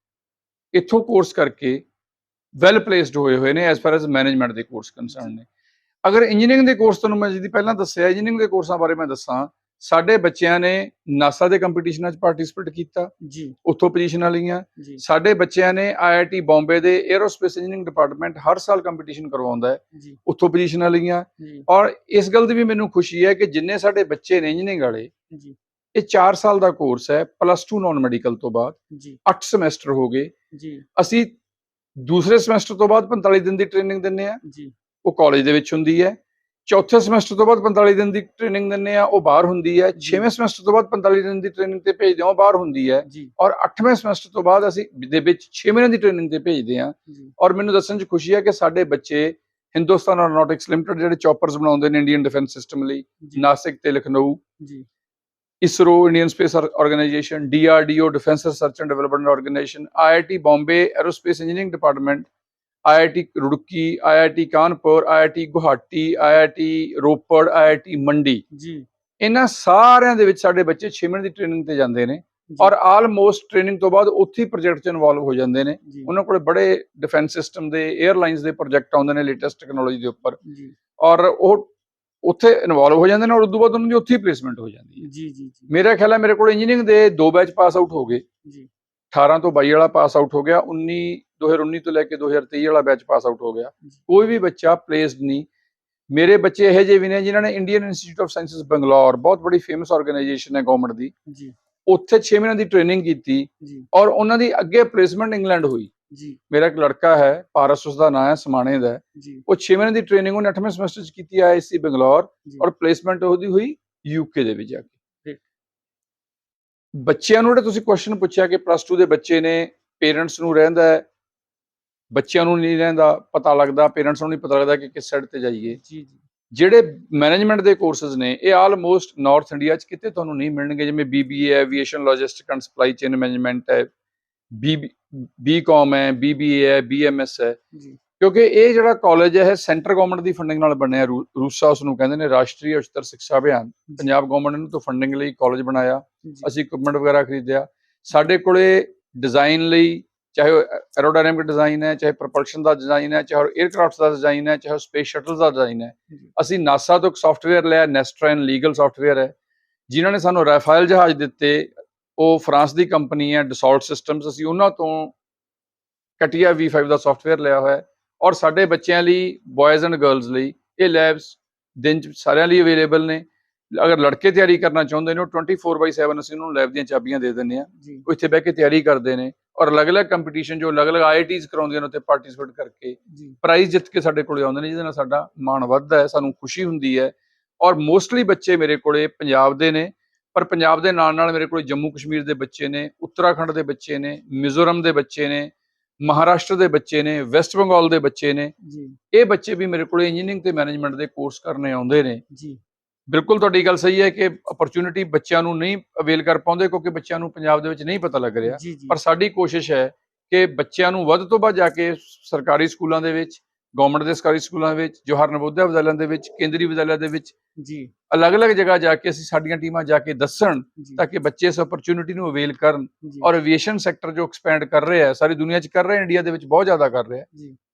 ਇੱਥੋਂ ਕੋਰਸ ਕਰਕੇ ਵੈਲ ਪਲੇਸਡ ਹੋਏ ਹੋਏ ਨੇ ਐਸ ਫਾਰ ਐਸ ਮੈਨੇਜਮੈਂਟ ਦੇ ਕੋਰਸ ਕੰਸਰਨ ਨੇ। ਅਗਰ ਇੰਜੀਨੀਅਰਿੰਗ ਦੇ ਕੋਰਸ ਤੁਹਾਨੂੰ ਮੈਂ ਜਿਹਦੀ ਪਹਿਲਾਂ ਦੱਸਿਆ ਇੰਜੀਨੀਅਰਿੰਗ ਦੇ ਕੋਰਸਾਂ ਬਾਰੇ ਮੈਂ ਦੱਸਾਂ ਸਾਡੇ ਬੱਚਿਆਂ ਨੇ ਨਾਸਾ ਦੇ ਕੰਪੀਟੀਸ਼ਨਾਂ 'ਚ ਪਾਰਟਿਸਿਪੇਟ ਕੀਤਾ ਜੀ। ਉੱਥੋਂ ਪੋਜੀਸ਼ਨਾਂ ਲਈਆਂ। ਸਾਡੇ ਬੱਚਿਆਂ ਨੇ ਆਈਆਈਟੀ ਬੰਬੇ ਦੇ 에ਅਰੋਸਪੇਸ ਇੰਜੀਨੀਅਰਿੰਗ ਡਿਪਾਰਟਮੈਂਟ ਹਰ ਸਾਲ ਕੰਪੀਟੀਸ਼ਨ ਕਰਵਾਉਂਦਾ ਹੈ। ਉੱਥੋਂ ਪੋਜੀਸ਼ਨਾਂ ਲਈਆਂ। ਔਰ ਇਸ ਗੱਲ ਦੀ ਵੀ ਮੈਨੂੰ ਖੁਸ਼ੀ ਹੈ ਕਿ ਜਿੰਨੇ ਸਾਡੇ ਬੱਚੇ ਨੇ ਇੰਜੀਨੀਅਰਿੰਗ ਵਾਲੇ ਜੀ। ਇਹ 4 ਸਾਲ ਦਾ ਕੋਰਸ ਹੈ ਪਲੱਸ 2 ਨਾਨ ਮੈਡੀਕਲ ਤੋਂ ਬਾਅਦ। ਜੀ। 8 ਸਮੈਸਟਰ ਹੋ ਗਏ। ਜੀ। ਅਸੀਂ ਦੂਸਰੇ ਸਮੈਸਟਰ ਤੋਂ ਬਾਅਦ 45 ਦਿਨ ਦੀ ਟ੍ਰੇਨਿੰਗ ਦਿੰਨੇ ਆ ਜੀ। ਉਹ ਕਾਲਜ ਦੇ ਵਿੱਚ ਹੁੰਦੀ ਹੈ। ਚੌਥੇ ਸਮੈਸਟਰ ਤੋਂ ਬਾਅਦ 45 ਦਿਨ ਦੀ ਟ੍ਰੇਨਿੰਗ ਦਿੰਨੇ ਆ ਉਹ ਬਾਹਰ ਹੁੰਦੀ ਹੈ। ਜੀ। ਛੇਵੇਂ ਸਮੈਸਟਰ ਤੋਂ ਬਾਅਦ 45 ਦਿਨ ਦੀ ਟ੍ਰੇਨਿੰਗ ਤੇ ਭੇਜਦੇ ਆ ਉਹ ਬਾਹਰ ਹੁੰਦੀ ਹੈ। ਔਰ 8ਵੇਂ ਸਮੈਸਟਰ ਤੋਂ ਬਾਅਦ ਅਸੀਂ ਦੇ ਵਿੱਚ 6 ਮਹੀਨੇ ਦੀ ਟ੍ਰੇਨਿੰਗ ਤੇ ਭੇਜਦੇ ਆ ਔਰ ਮੈਨੂੰ ਦੱਸਣ 'ਚ ਖੁਸ਼ੀ ਹੈ ਕਿ ਸਾਡੇ ਬੱਚੇ ਹਿੰਦੁਸਤਾਨ ਐਰੋਨੌਟਿਕਸ ਲਿਮਟਿਡ ਜਿਹੜੇ ਚੌਪਰਸ ਬਣਾਉਂਦੇ ਨੇ ਇੰਡੀਅਨ ਡਿਫੈਂਸ ਸਿਸਟਮ ਲਈ ਨਾਸਿਕ ਤੇ ਲਖਨਊ। ਜੀ। ISRO Indian space organisation DRDO defence research and development organisation IIT Bombay aerospace engineering department IIT Roorkee IIT Kanpur IIT Guwahati IIT Ropar IIT Mandi. ਜੀ। ਇਹਨਾਂ ਸਾਰਿਆਂ ਦੇ ਵਿੱਚ ਸਾਡੇ ਬੱਚੇ 6 ਮਹੀਨੇ ਦੀ ਟ੍ਰੇਨਿੰਗ ਤੇ ਜਾਂਦੇ ਨੇ ਔਰ ਆਲਮੋਸਟ ਟ੍ਰੇਨਿੰਗ ਤੋਂ ਬਾਅਦ ਉੱਥੇ ਹੀ ਪ੍ਰੋਜੈਕਟ 'ਚ ਇਨਵੋਲਵ ਹੋ ਜਾਂਦੇ ਨੇ। ਉਹਨਾਂ ਕੋਲੇ ਬੜੇ ਡਿਫੈਂਸ ਸਿਸਟਮ ਦੇ 에ਅਰਲਾਈਨਸ ਦੇ ਪ੍ਰੋਜੈਕਟ ਆਉਂਦੇ ਨੇ ਲੇਟੈਸਟ ਟੈਕਨੋਲੋਜੀ ਦੇ ਉੱਪਰ। ਜੀ। ਔਰ ਉਹ ਉੱਥੇ ਇਨਵੋਲਵ ਹੋ ਜਾਂਦੇ ਨੇ ਔਰ ਉਦੋਂ ਬਾਅਦ ਉਹਨਾਂ ਦੀ ਉੱਥੇ ਹੀ ਪਲੇਸਮੈਂਟ ਹੋ ਜਾਂਦੀ ਹੈ। ਜੀ ਜੀ ਜੀ। ਮੇਰਾ ਖਿਆਲ ਹੈ ਮੇਰੇ ਕੋਲ ਇੰਜੀਨੀਅਰਿੰਗ ਦੇ ਦੋ ਬੈਚ ਪਾਸ ਆਊਟ ਹੋ ਗਏ। ਜੀ। 18 ਤੋਂ 22 ਵਾਲਾ ਪਾਸ ਆਊਟ ਹੋ ਗਿਆ 19 2019 ਤੋਂ ਲੈ ਕੇ 2023 ਵਾਲਾ ਬੈਚ ਪਾਸ ਆਊਟ ਹੋ ਗਿਆ। ਕੋਈ ਵੀ ਬੱਚਾ ਪਲੇਸਡ ਨਹੀਂ। ਮੇਰੇ ਬੱਚੇ ਇਹੋ ਜਿਹੇ ਵੀ ਨੇ ਜਿਨ੍ਹਾਂ ਨੇ Indian institute of sciences Bangalore ਬਹੁਤ ਬੜੀ ਫੇਮਸ ਆਰਗੇਨਾਈਜੇਸ਼ਨ ਹੈ ਗਵਰਨਮੈਂਟ ਦੀ। ਜੀ। ਉੱਥੇ 6 ਮਹੀਨਿਆਂ ਦੀ ਟ੍ਰੇਨਿੰਗ ਕੀਤੀ ਜੀ। ਔਰ ਉਹਨਾਂ ਦੀ ਅੱਗੇ ਪਲੇਸਮੈਂਟ ਇੰਗਲੈਂਡ ਹੋਈ। ਜੀ। ਮੇਰਾ ਇੱਕ ਲੜਕਾ ਹੈ ਪਾਰਸ ਉਸਦਾ ਨਾਂ ਹੈ ਸਮਾਣੇ ਦਾ ਉਹ 6 ਮਹੀਨੇ ਦੀ ਟ੍ਰੇਨਿੰਗ ਉਹਨੇ 8ਵੇਂ ਸਮੈਸਟਰ ਚ ਕੀਤੀ ਆਈਆਈਸੀ ਬੰਗਲੌਰ ਔਰ ਪਲੇਸਮੈਂਟ ਉਹਦੀ ਹੋਈ ਯੂਕੇ ਦੇ ਵਿੱਚ ਜਾ ਕੇ। ਬੱਚਿਆਂ ਨੂੰ ਜਿਹੜਾ ਤੁਸੀਂ ਕੁਐਸਚਨ ਪੁੱਛਿਆ ਕਿ ਪਲੱਸ 2 ਦੇ ਬੱਚੇ ਨੇ ਪੇਰੈਂਟਸ ਨੂੰ ਰਹਿੰਦਾ ਹੈ ਬੱਚਿਆਂ ਨੂੰ ਨਹੀਂ ਰਹਿੰਦਾ ਪਤਾ ਲੱਗਦਾ ਪੇਰੈਂਟਸ ਨੂੰ ਨਹੀਂ ਪਤਾ ਲੱਗਦਾ ਕਿ ਕਿਸ ਸਾਈਡ ਤੇ ਜਾਈਏ। ਜੀ ਜੀ। ਜਿਹੜੇ ਮੈਨੇਜਮੈਂਟ ਦੇ ਕੋਰਸਸ ਨੇ ਇਹ ਆਲਮੋਸਟ ਨਾਰਥ ਇੰਡੀਆ 'ਚ ਕਿਤੇ ਤੁਹਾਨੂੰ ਨਹੀਂ ਮਿਲਣਗੇ ਜਿਵੇਂ ਬੀਬੀਏ ਹੈ aviation logistic and supply chain management ਹੈ ਬੀ ਬੀਕਾਮ ਹੈ ਬੀਬੀਏ ਹੈ ਬੀਐਮਐਸ ਹੈ। ਜੀ। ਕਿਉਂਕਿ ਇਹ ਜਿਹੜਾ ਕਾਲਜ ਹੈ ਸੈਂਟਰ ਗਵਰਨਮੈਂਟ ਦੀ ਫੰਡਿੰਗ ਨਾਲ ਬਣਿਆ ਰੂਸਾ ਉਸ ਨੂੰ ਕਹਿੰਦੇ ਨੇ ਰਾਸ਼ਟਰੀ ਉੱਚਤਰ ਸਿੱਖਿਆ ਅਭਿਆਨ। ਪੰਜਾਬ ਗਵਰਨਮੈਂਟ ਨੇ ਤੋਂ ਫੰਡਿੰਗ ਲਈ ਕਾਲਜ ਬਣਾਇਆ ਅਸੀਂ ਇਕਵਿਪਮੈਂਟ ਵਗੈਰਾ ਖਰੀਦਿਆ। ਸਾਡੇ ਕੋਲੇ ਡਿਜ਼ਾਈਨ ਲਈ ਚਾਹੇ ਐਰੋਡਾਇਨਾਮਿਕ ਡਿਜ਼ਾਈਨ ਹੈ ਚਾਹੇ ਪ੍ਰੋਪਲਸ਼ਨ ਦਾ ਡਿਜ਼ਾਈਨ ਹੈ ਚਾਹੇ 에ਅਰਕ੍ਰਾਫਟਸ ਦਾ ਡਿਜ਼ਾਈਨ ਹੈ ਚਾਹੇ ਸਪੇਸ ਸ਼ਟਲਸ ਦਾ ਡਿਜ਼ਾਈਨ ਹੈ। ਅਸੀਂ ਨਾਸਾ ਤੋਂ ਇੱਕ ਸੌਫਟਵੇਅਰ ਲਿਆ ਨੈਸਟਰਨ ਲੀਗਲ ਸੌਫਟਵੇਅਰ ਹੈ ਜਿਨ੍ਹਾਂ ਨੇ ਸਾਨੂੰ ਰਾਫਾਇਲ ਜਹਾਜ਼ ਦਿੱਤੇ। ਉਹ ਫਰਾਂਸ ਦੀ ਕੰਪਨੀ ਹੈ ਡਿਸੋਲਟ ਸਿਸਟਮਸ ਅਸੀਂ ਉਹਨਾਂ ਤੋਂ ਕਟਿਆ V5 ਦਾ ਸੌਫਟਵੇਅਰ ਲਿਆ ਹੋਇਆ ਹੈ। ਔਰ ਸਾਡੇ ਬੱਚਿਆਂ ਲਈ ਬॉयਜ਼ ਐਂਡ ਗਰਲਸ ਲਈ ਇਹ ਲੈਬਸ ਦਿਨ ਚ ਸਾਰਿਆਂ ਲਈ ਅਵੇਲੇਬਲ ਨੇ। ਅਗਰ ਲੜਕੇ ਤਿਆਰੀ ਕਰਨਾ ਚਾਹੁੰਦੇ ਨੇ ਉਹ 24/7 ਅਸੀਂ ਉਹਨਾਂ ਨੂੰ ਲੈਬ ਦੀਆਂ ਚਾਬੀਆਂ ਦੇ ਦਿੰਦੇ ਆ ਉਹ ਇੱਥੇ ਬਹਿ ਕੇ ਤਿਆਰੀ ਕਰਦੇ ਨੇ। ਔਰ ਅਲੱਗ-ਅਲੱਗ ਕੰਪੀਟੀਸ਼ਨ ਜੋ ਅਲੱਗ-ਅਲੱਗ ਆਈਆਈਟੀਜ਼ ਕਰਾਉਂਦੀਆਂ ਨੇ ਉੱਥੇ ਪਾਰਟਿਸਿਪੇਟ ਕਰਕੇ ਪ੍ਰਾਈਜ਼ ਜਿੱਤ ਕੇ ਸਾਡੇ ਕੋਲੇ ਆਉਂਦੇ ਨੇ ਜਿਹਦੇ ਨਾਲ ਸਾਡਾ ਮਾਣ ਵੱਧਦਾ ਹੈ ਸਾਨੂੰ ਖੁਸ਼ੀ ਹੁੰਦੀ ਹੈ। ਔਰ ਮੋਸਟਲੀ ਬੱਚੇ ਮੇਰੇ ਕੋਲੇ ਪੰਜਾਬ ਦੇ ਨੇ ਪਰ ਪੰਜਾਬ ਦੇ ਨਾਲ ਨਾਲ ਮੇਰੇ ਕੋਲੇ ਜੰਮੂ ਕਸ਼ਮੀਰ ਦੇ ਬੱਚੇ ਨੇ ਉੱਤਰਾਖੰਡ ਦੇ ਬੱਚੇ ਨੇ ਮਿਜ਼ੋਰਮ ਦੇ ਬੱਚੇ ਨੇ ਮਹਾਰਾਸ਼ਟਰ ਦੇ ਬੱਚੇ ਨੇ ਵੈਸਟ ਬੰਗਾਲ ਦੇ ਬੱਚੇ ਨੇ। ਜੀ। ਇਹ ਬੱਚੇ ਵੀ ਮੇਰੇ ਕੋਲੇ ਇੰਜੀਨੀਅਰਿੰਗ ਤੇ ਮੈਨੇਜਮੈਂਟ ਦੇ ਕੋਰਸ ਕਰਨੇ ਆਉਂਦੇ ਨੇ। ਜੀ। ਬਿਲਕੁਲ ਤੁਹਾਡੀ ਗੱਲ ਸਹੀ ਹੈ ਕਿ ਓਪਰਚ्युनिटी ਬੱਚਿਆਂ ਨੂੰ ਨਹੀਂ ਅਵੇਲ ਕਰ ਪਾਉਂਦੇ ਕਿਉਂਕਿ ਬੱਚਿਆਂ ਨੂੰ ਪੰਜਾਬ ਦੇ ਵਿੱਚ ਨਹੀਂ ਪਤਾ ਲੱਗ ਰਿਹਾ। ਪਰ ਸਾਡੀ ਕੋਸ਼ਿਸ਼ ਹੈ ਕਿ ਬੱਚਿਆਂ ਨੂੰ ਵੱਧ ਤੋਂ ਵੱਧ ਜਾ ਕੇ ਸਰਕਾਰੀ ਸਕੂਲਾਂ ਦੇ ਵਿੱਚ ਗਵਰਨਮੈਂਟ ਦੇ ਸਰਕਾਰੀ ਸਕੂਲਾਂ ਦੇ ਵਿੱਚ ਜੋਹਰ ਨਵੋਦਿਆ ਵਿਦਿਆਲਿਆਂ ਦੇ ਵਿੱਚ ਕੇਂਦਰੀ ਵਿਦਿਆਲਿਆਂ ਦੇ ਵਿੱਚ ਜੀ। ਅਲੱਗ-ਅਲੱਗ ਜਗ੍ਹਾ ਜਾ ਕੇ ਅਸੀਂ ਸਾਡੀਆਂ ਟੀਮਾਂ ਜਾ ਕੇ ਦੱਸਣ ਤਾਂ ਕਿ ਬੱਚੇ ਇਸ ਓਪਰਚ्युनिटी ਨੂੰ ਅਵੇਲ ਕਰਨ ਔਰ ਐਵੀਏਸ਼ਨ ਸੈਕਟਰ ਜੋ ਐਕਸਪੈਂਡ ਕਰ ਰਿਹਾ ਹੈ ਸਾਰੀ ਦੁਨੀਆ 'ਚ ਕਰ ਰਿਹਾ ਇੰਡੀਆ ਦੇ ਵਿੱਚ ਬਹੁਤ ਜ਼ਿਆਦਾ ਕਰ ਰਿਹਾ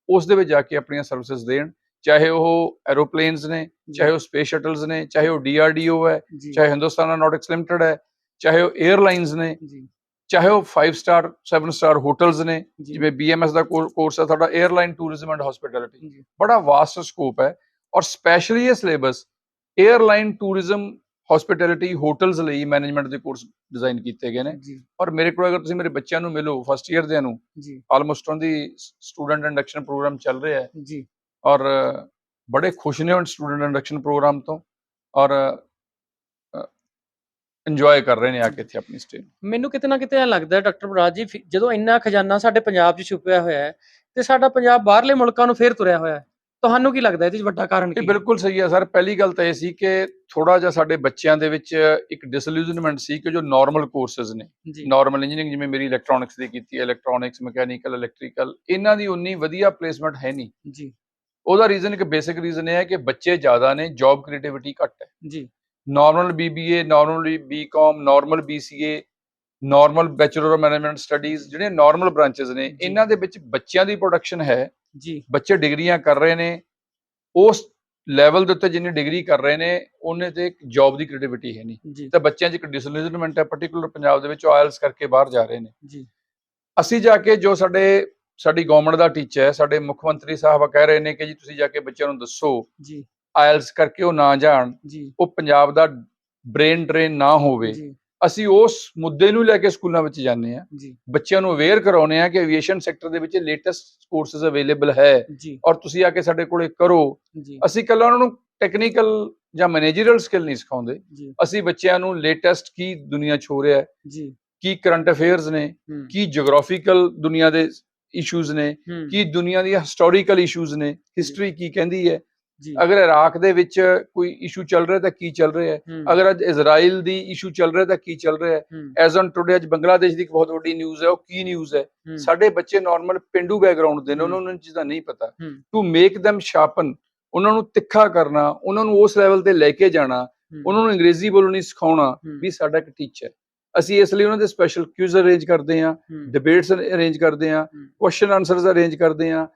ਉਸ ਦੇ ਵਿੱਚ ਜਾ ਕੇ ਆਪਣੀਆਂ ਸਰਵਿਸਿਜ਼ ਦੇਣ। ਚਾਹੇ ਉਹ ਐਰੋਪਲੇਨਸ ਨੇ ਚਾਹੇ ਉਹ ਸਪੇਸ ਸ਼ਟਲਸ ਨੇ ਚਾਹੇ ਉਹ ਡੀਆਰਡੀਓ ਹੈ ਚਾਹੇ ਹਿੰਦੁਸਤਾਨ ਐਰੋਨੌਟਿਕਸ ਲਿਮਟਿਡ ਹੈ ਚਾਹੇ ਉਹ 에ਅਰਲਾਈਨਸ ਨੇ ਚਾਹੇ ਉਹ 5 ਸਟਾਰ 7 ਸਟਾਰ ਹੋਟਲਸ ਨੇ ਜਿਵੇਂ ਬੀਐਮਐਸ ਦਾ ਕੋਰਸ ਹੈ ਤੁਹਾਡਾ 에ਅਰਲਾਈਨ ਟੂਰਿਜ਼ਮ ਐਂਡ ਹਸਪਿਟੈਲਿਟੀ ਬੜਾ ਵਾਸਟ ਸਕੋਪ ਹੈ ਔਰ ਸਪੈਸ਼ਲੀ ਇਹ syllabus airline tourism hospitality hotels ਲਈ ਮੈਨੇਜਮੈਂਟ ਦੇ ਕੋਰਸ ਡਿਜ਼ਾਈਨ ਕੀਤੇ ਗਏ ਨੇ। ਔਰ ਮੇਰੇ ਕੋਲ ਅਗਰ ਤੁਸੀਂ ਮੇਰੇ ਬੱਚਿਆਂ ਨੂੰ ਮਿਲੋ ਫਸਟ ਈਅਰ ਦੇ ਨੂੰ ਆਲਮੋਸਟ ਉਹਨਾਂ ਦੀ ਸਟੂਡੈਂਟ ਇੰਡਕਸ਼ਨ ਪ੍ਰੋਗਰਾਮ ਚੱਲ ਰਿਹਾ ਹੈ। ਔਰ ਬੜੇ ਖੁਸ਼ ਨੇ ਹੁਣ ਸਟੂਡੈਂਟ ਇੰਡਕਸ਼ਨ ਪ੍ਰੋਗਰਾਮ ਤੋਂ ਔਰ ਇੰਜੋਏ ਕਰ ਰਹੇ ਨੇ ਆ ਕੇ ਇੱਥੇ ਆਪਣੀ ਸਟੇ ਮੈਨੂੰ ਕਿਤੇ ਨਾ ਕਿਤੇ ਐ ਲੱਗਦਾ ਹੈ ਡਾਕਟਰ ਬਰਾਜ ਜੀ ਜਦੋਂ ਇੰਨਾ ਖਜ਼ਾਨਾ ਸਾਡੇ ਪੰਜਾਬ 'ਚ ਛੁਪਿਆ ਹੋਇਆ ਹੈ ਤੇ ਸਾਡਾ ਪੰਜਾਬ ਬਾਹਰਲੇ ਮੁਲਕਾਂ ਨੂੰ ਫੇਰ ਤੁਰਿਆ ਹੋਇਆ ਹੈ। ਤੁਹਾਨੂੰ ਕੀ ਲੱਗਦਾ ਇਹਦੇ 'ਚ ਵੱਡਾ ਕਾਰਨ ਇਹ ਕੀ ਹੈ? ਬਿਲਕੁਲ ਸਹੀ ਹੈ ਸਰ ਪਹਿਲੀ ਗੱਲ ਤਾਂ ਇਹ ਸੀ ਕਿ ਥੋੜਾ ਜਿਹਾ ਸਾਡੇ ਬੱਚਿਆਂ ਦੇ ਵਿੱਚ ਇੱਕ ਡਿਸਇਲੂਜ਼ਨਮੈਂਟ ਸੀ ਕਿ ਜੋ ਨਾਰਮਲ ਕੋਰਸਸ ਨੇ। ਨਾਰਮਲ ਇੰਜੀਨੀਅਰਿੰਗ ਜਿਵੇਂ ਮੇਰੀ ਇਲੈਕਟ੍ਰੋਨਿਕਸ ਦੀ ਕੀਤੀ ਹੈ ਇਲੈਕਟ੍ਰੋਨਿਕਸ ਮਕੈਨੀਕਲ ਇਲੈਕਟ੍ਰੀਕਲ ਇਹਨਾਂ ਦੀ ਉਨੀ ਵਧੀਆ ਪਲੇਸਮੈਂਟ ਹੈ ਨਹੀਂ। ਜੀ। ਉਹਦਾ ਰੀਜ਼ਨ ਇੱਕ ਬੇਸਿਕ ਰੀਜ਼ਨ ਇਹ ਹੈ ਕਿ ਬੱਚੇ ਜ਼ਿਆਦਾ ਨੇ ਜੌਬ ਕ੍ਰੀਏਟੀਵਿਟੀ ਘੱਟ ਹੈ। ਜੀ। Normal BBA normal BCom normal BCA normal bachelor of management studies ਜਿਹੜੇ ਨਾਰਮਲ ਬ੍ਰਾਂਚਸ ਨੇ। ਇਹਨਾਂ ਦੇ ਵਿੱਚ ਬੱਚਿਆਂ ਦੀ ਪ੍ਰੋਡਕਸ਼ਨ ਹੈ। ਜੀ। ਬੱਚੇ ਡਿਗਰੀਆਂ ਕਰ ਰਹੇ ਨੇ। ਉਸ ਲੈਵਲ ਦੇ ਉੱਤੇ ਜਿੰਨੀ ਡਿਗਰੀ ਕਰ ਰਹੇ ਨੇ ਉਹਨੇ ਤੇ ਜੌਬ ਦੀ ਕ੍ਰੀਏਟੀਵਿਟੀ ਹੈ ਨਹੀਂ। ਤਾਂ ਬੱਚਿਆਂ 'ਚ ਇੱਕ ਡਿਸਲਿਜਨਮੈਂਟ ਹੈ ਪਾਰਟਿਕੂਲਰ ਪੰਜਾਬ ਦੇ ਵਿੱਚ ਆਇਲਸ ਕਰਕੇ ਬਾਹਰ ਜਾ ਰਹੇ ਨੇ। ਜੀ। ਅਸੀਂ ਜਾ ਕੇ ਜੋ ਸਾਡੇ ਸਾਡੀ ਗਵਰਨਮੈਂਟ ਦਾ ਟੀਚਰ ਹੈ ਸਾਡੇ ਮੁੱਖ ਮੰਤਰੀ ਸਾਹਿਬ ਕਹਿ ਰਹੇ ਨੇ ਕਿ ਜੀ ਤੁਸੀਂ ਜਾ ਕੇ ਬੱਚਿਆਂ ਨੂੰ ਦੱਸੋ ਜੀ। ਆਇਲਸ ਕਰਕੇ ਉਹ ਨਾ ਜਾਣ ਜੀ। ਉਹ ਪੰਜਾਬ ਦਾ ਬ੍ਰੇਨ ਡਰੇਨ ਨਾ ਹੋਵੇ। ਅਸੀਂ ਉਸ ਮੁੱਦੇ ਨੂੰ ਲੈ ਕੇ ਸਕੂਲਾਂ ਵਿੱਚ ਜਾਂਦੇ ਆ ਬੱਚਿਆਂ ਨੂੰ ਅਵੇਅਰ ਕਰਾਉਨੇ ਆ ਕਿ ਐਵੀਏਸ਼ਨ ਸੈਕਟਰ ਦੇ ਵਿੱਚ ਲੇਟੈਸਟ ਕੋਰਸਸ ਅਵੇਲੇਬਲ ਹੈ ਔਰ ਤੁਸੀਂ ਆ ਕੇ ਸਾਡੇ ਕੋਲੇ ਕਰੋ। ਅਸੀਂ ਕੱਲਾ ਉਹਨਾਂ ਨੂੰ ਟੈਕਨੀਕਲ ਜਾਂ ਮੈਨੇਜਰੀਅਲ ਸਕਿੱਲ ਨਹੀਂ ਸਿਖਾਉਂਦੇ। ਅਸੀਂ ਬੱਚਿਆਂ ਨੂੰ ਲੇਟੈਸਟ ਕੀ ਦੁਨੀਆ 'ਚ ਹੋ ਰਿਹਾ ਹੈ ਜੀ। ਕੀ ਕਰੰਟ ਅਫੇਅਰਸ ਨੇ ਕੀ ਜੀਓਗ੍ਰਾਫੀਕਲ ਦੁਨੀਆ ਦੇ ਇਸ਼ੂਜ਼ ਨੇ ਕੀ ਦੁਨੀਆ ਦੀਆਂ ਹਿਸਟੋਰੀਕਲ ਇਸ਼ੂਜ਼ ਨੇ ਹਿਸਟਰੀ ਕੀ ਕਹਿੰਦੀ ਹੈ? ਜੀ। ਅਗਰ ਇਰਾਕ ਦੇ ਵਿੱਚ ਕੋਈ ਇਸ਼ੂ ਚੱਲ ਰਿਹਾ ਤਾਂ ਕੀ ਚੱਲ ਰਿਹਾ ਹੈ? ਅਗਰ ਅੱਜ ਇਜ਼ਰਾਈਲ ਦੀ ਇਸ਼ੂ ਚੱਲ ਰਿਹਾ ਤਾਂ ਕੀ ਚੱਲ ਰਿਹਾ ਹੈ? ਐਜ਼ ਔਨ ਟੁਡੇ ਅੱਜ ਬੰਗਲਾਦੇਸ਼ ਦੀ ਇੱਕ ਬਹੁਤ ਵੱਡੀ ਨਿਊਜ਼ ਹੈ ਉਹ ਕੀ ਨਿਊਜ਼ ਹੈ? ਸਾਡੇ ਬੱਚੇ ਨਾਰਮਲ ਪਿੰਡੂ ਬੈਕਗ੍ਰਾਉਂਡ ਦੇ ਨੇ। ਉਹਨਾਂ ਨੂੰ ਚੀਜ਼ਾਂ ਨਹੀਂ ਪਤਾ। ਟੂ ਮੇਕ them ਸ਼ਾਰਪਨ ਉਹਨਾਂ ਨੂੰ ਤਿੱਖਾ ਕਰਨਾ ਉਹਨਾਂ ਨੂੰ ਉਸ ਲੈਵਲ ਤੇ ਲੈ ਕੇ ਜਾਣਾ ਉਹਨਾਂ ਨੂੰ ਅੰਗਰੇਜ਼ੀ ਬੋਲਣੀ ਸਿਖਾਉਣਾ ਵੀ ਸਾਡਾ ਇੱਕ ਟੀਚਰ ਅਸੀਂ ਇਸ ਲਈ ਉਹਨਾਂ ਦੇ ਸਪੈਸ਼ਲ ਕਿਊਜ਼ ਅਰੇਂਜ ਕਰਦੇ ਹੂੰ, ਡਿਬੇਟਸ ਅਰੇਂਜ ਕਰਦੇ ਹੂੰ। ਕੁਐਸਚਨ ਆਨਸਰਸ ਅਰੇਂਜ ਕਰਦੇ ਹਾਂ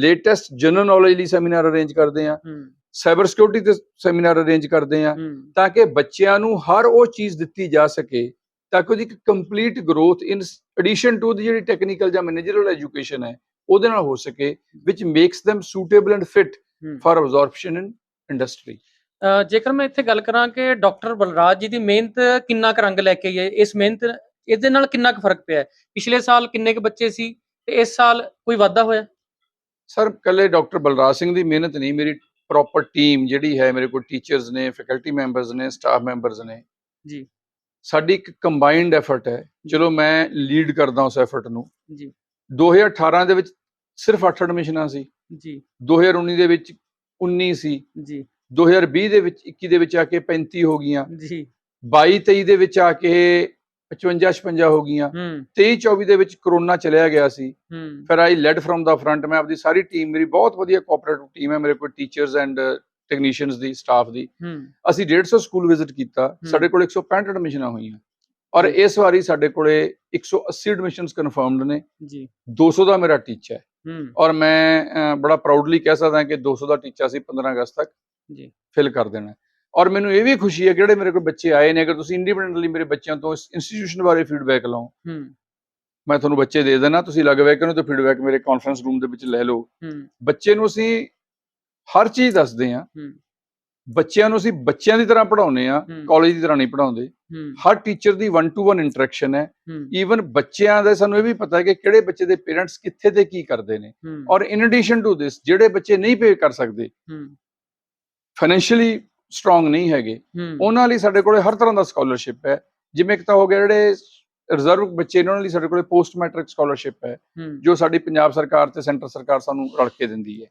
ਲੇਟੈਸਟ ਜਨਰਲ ਨੌਲੇਜ ਲਈ ਸੈਮੀਨਾਰ ਅਰੇਂਜ ਕਰਦੇ ਹੂੰ, ਸਾਈਬਰ ਸਿਕਿਉਰਿਟੀ ਤੇ ਸੈਮੀਨਾਰ ਅਰੇਂਜ ਕਰਦੇ ਹੂੰ, ਤਾਂ ਕਿ ਬੱਚਿਆਂ ਨੂੰ ਹਰ ਉਹ ਚੀਜ਼ ਦਿੱਤੀ ਜਾ ਸਕੇ ਤਾਂ ਕਿ ਉਹਦੀ ਇੱਕ complete growth in addition to ਦੀ ਜਿਹੜੀ ਟੈਕਨੀਕਲ ਜਾਂ ਮੈਨੇਜਰਲ ਐਜੂਕੇਸ਼ਨ ਹੈ ਉਹਦੇ ਨਾਲ ਹੋ ਸਕੇ which makes them suitable and fit ਹੂੰ। for absorption in industry ਅ, ਜੇਕਰ ਮੈਂ ਇੱਥੇ ਗੱਲ ਕਰਾਂ ਕਿ ਡਾਕਟਰ ਬਲਰਾਜ ਜੀ ਦੀ ਮਿਹਨਤ ਕਿੰਨਾ ਕੁ ਰੰਗ ਲੈ ਕੇ ਆਈ ਹੈ ਇਸ ਮਿਹਨਤ ਇਹਦੇ ਨਾਲ ਕਿੰਨਾ ਕੁ ਫ਼ਰਕ ਪਿਆ ਪਿਛਲੇ ਸਾਲ ਕਿੰਨੇ ਕੁ ਬੱਚੇ ਸੀ ਤੇ ਇਸ ਸਾਲ ਕੋਈ ਵਾਧਾ ਹੋਇਆ? ਸਰ ਕੱਲੇ ਡਾਕਟਰ ਬਲਰਾਜ ਸਿੰਘ ਦੀ ਮਿਹਨਤ ਨਹੀਂ ਮੇਰੀ ਪ੍ਰੋਪਰ ਟੀਮ ਜਿਹੜੀ ਹੈ ਮੇਰੇ ਕੋਲ ਟੀਚਰਸ ਨੇ ਫੈਕਲਟੀ ਮੈਂਬਰਸ ਨੇ ਸਟਾਫ ਮੈਂਬਰਸ ਨੇ। ਜੀ। ਸਾਡੀ ਇੱਕ ਕੰਬਾਈਨਡ ਐਫਰਟ ਹੈ। ਚਲੋ ਮੈਂ ਲੀਡ ਕਰਦਾ ਉਸ ਐਫਰਟ ਨੂੰ। ਜੀ। 2018 ਦੇ ਵਿੱਚ ਸਿਰਫ 8 ਐਡਮਿਸ਼ਨਾਂ ਸੀ। ਜੀ। 2019 ਦੇ ਵਿੱਚ 19 ਸੀ। ਜੀ। 2020 ਦੇ ਵਿੱਚ 21 ਦੇ ਵਿੱਚ ਆ ਕੇ 35 ਹੋ ਗਈਆਂ। ਜੀ। 22 23 ਦੇ ਵਿੱਚ ਆ ਕੇ 55 56 ਹੋ ਗਈਆਂ। ਹੂੰ। 23 24 ਦੇ ਵਿੱਚ ਕਰੋਨਾ ਚਲਿਆ ਗਿਆ ਸੀ। ਫਿਰ I led from the front. ਮੈਂ ਆਪਦੀ ਸਾਰੀ ਟੀਮ ਮੇਰੀ ਬਹੁਤ ਵਧੀਆ ਕੋਆਪਰੇਟਿਵ ਟੀਮ ਹੈ ਮੇਰੇ ਕੋਲ ਟੀਚਰਸ ਐਂਡ ਟੈਕਨੀਸ਼ੀਅਨਸ ਦੀ ਸਟਾਫ ਦੀ। ਅਸੀਂ 150 ਸਕੂਲ ਵਿਜ਼ਿਟ ਕੀਤਾ। ਸਾਡੇ ਕੋਲ 165 ਐਡਮਿਸ਼ਨਾਂ ਹੋਈਆਂ। ਔਰ। ਇਸ ਵਾਰੀ ਸਾਡੇ ਕੋਲੇ 180 ਐਡਮਿਸ਼ਨਸ ਕਨਫਰਮਡ ਨੇ। ਜੀ। 200 ਦਾ ਮੇਰਾ ਟੀਚਾ ਹੈ। ਔਰ ਮੈਂ ਬੜਾ ਪ੍ਰਾਊਡਲੀ ਕਹਿ ਸਕਦਾ ਕਿ 200 ਦਾ ਟੀਚਾ ਸੀ 15 ਅਗਸਤ ਤੱਕ। ਜੀ। ਫਿਲ ਕਰ ਦੇਣਾ। ਔਰ ਮੈਨੂੰ ਇਹ ਵੀ ਖੁਸ਼ੀ ਹੈ ਜਿਹੜੇ ਮੇਰੇ ਕੋਲ ਬੱਚੇ ਆਏ ਨੇ ਅਗਰ ਤੁਸੀਂ ਇੰਡੀਪੈਂਡੈਂਟਲੀ ਮੇਰੇ ਬੱਚਿਆਂ ਤੋਂ ਇਸ ਇੰਸਟੀਟਿਊਸ਼ਨ ਬਾਰੇ ਫੀਡਬੈਕ ਲਓ। ਹੂੰ। ਮੈਂ ਤੁਹਾਨੂੰ ਬੱਚੇ ਦੇ ਦੇਣਾ ਤੁਸੀਂ ਲੱਗ ਵੇ ਕਿ ਉਹਨੂੰ ਤੇ ਫੀਡਬੈਕ ਮੇਰੇ ਕਾਨਫਰੰਸ ਰੂਮ ਦੇ ਵਿੱਚ ਲੈ ਲਓ। ਬੱਚੇ ਨੂੰ ਅਸੀਂ ਹਰ ਚੀਜ਼ ਦੱਸਦੇ ਹੂੰ। ਬੱਚਿਆਂ ਨੂੰ ਅਸੀਂ ਬੱਚਿਆਂ ਦੀ ਤਰ੍ਹਾਂ ਪੜਾਉਂਦੇ ਆ ਹੂੰ। ਕਾਲਜ ਦੀ ਤਰ੍ਹਾਂ ਨਹੀਂ ਪੜਾਉਂਦੇ ਹਰ ਟੀਚਰ ਦੀ 1 ਟੂ 1 ਇੰਟਰੈਕਸ਼ਨ ਹੈ। ਈਵਨ ਬੱਚਿਆਂ ਦਾ ਸਾਨੂੰ ਇਹ ਵੀ ਪਤਾ ਹੈ ਕਿ ਕਿਹੜੇ ਬੱਚੇ ਦੇ ਪੇਰੈਂਟਸ ਕਿੱਥੇ ਤੇ ਕੀ ਕਰਦੇ ਨੇ। ਔਰ ਇਨ ਐਡੀਸ਼ਨ ਟੂ ਦਿਸ ਜਿਹੜੇ ਬੱਚੇ ਨਹੀਂ ਪੇ ਕਰ ਸਕਦੇ ਫਾਈਨੈਂਸ਼ੀਅਲੀ ਸਟਰੋਂਗ ਨਹੀਂ ਹੈਗੇ। ਉਹਨਾਂ ਲਈ ਸਾਡੇ ਕੋਲੇ ਹਰ ਤਰ੍ਹਾਂ ਦਾ ਸਕਾਲਰਸ਼ਿਪ ਹੈ। ਜਿਵੇਂ ਇੱਕ ਤਾਂ ਹੋ ਗਿਆ ਜਿਹੜੇ ਰਿਜ਼ਰਵ ਬੱਚੇ ਨੇ ਉਹਨਾਂ ਲਈ ਸਾਡੇ ਕੋਲੇ ਪੋਸਟ ਮੈਟ੍ਰਿਕ ਸਕਾਲਰਸ਼ਿਪ ਹੈ। ਜੋ ਸਾਡੀ ਪੰਜਾਬ ਸਰਕਾਰ ਤੇ ਸੈਂਟਰ ਸਰਕਾਰ ਸਾਨੂੰ ਰਲ ਕੇ ਦਿੰਦੀ ਹੈ।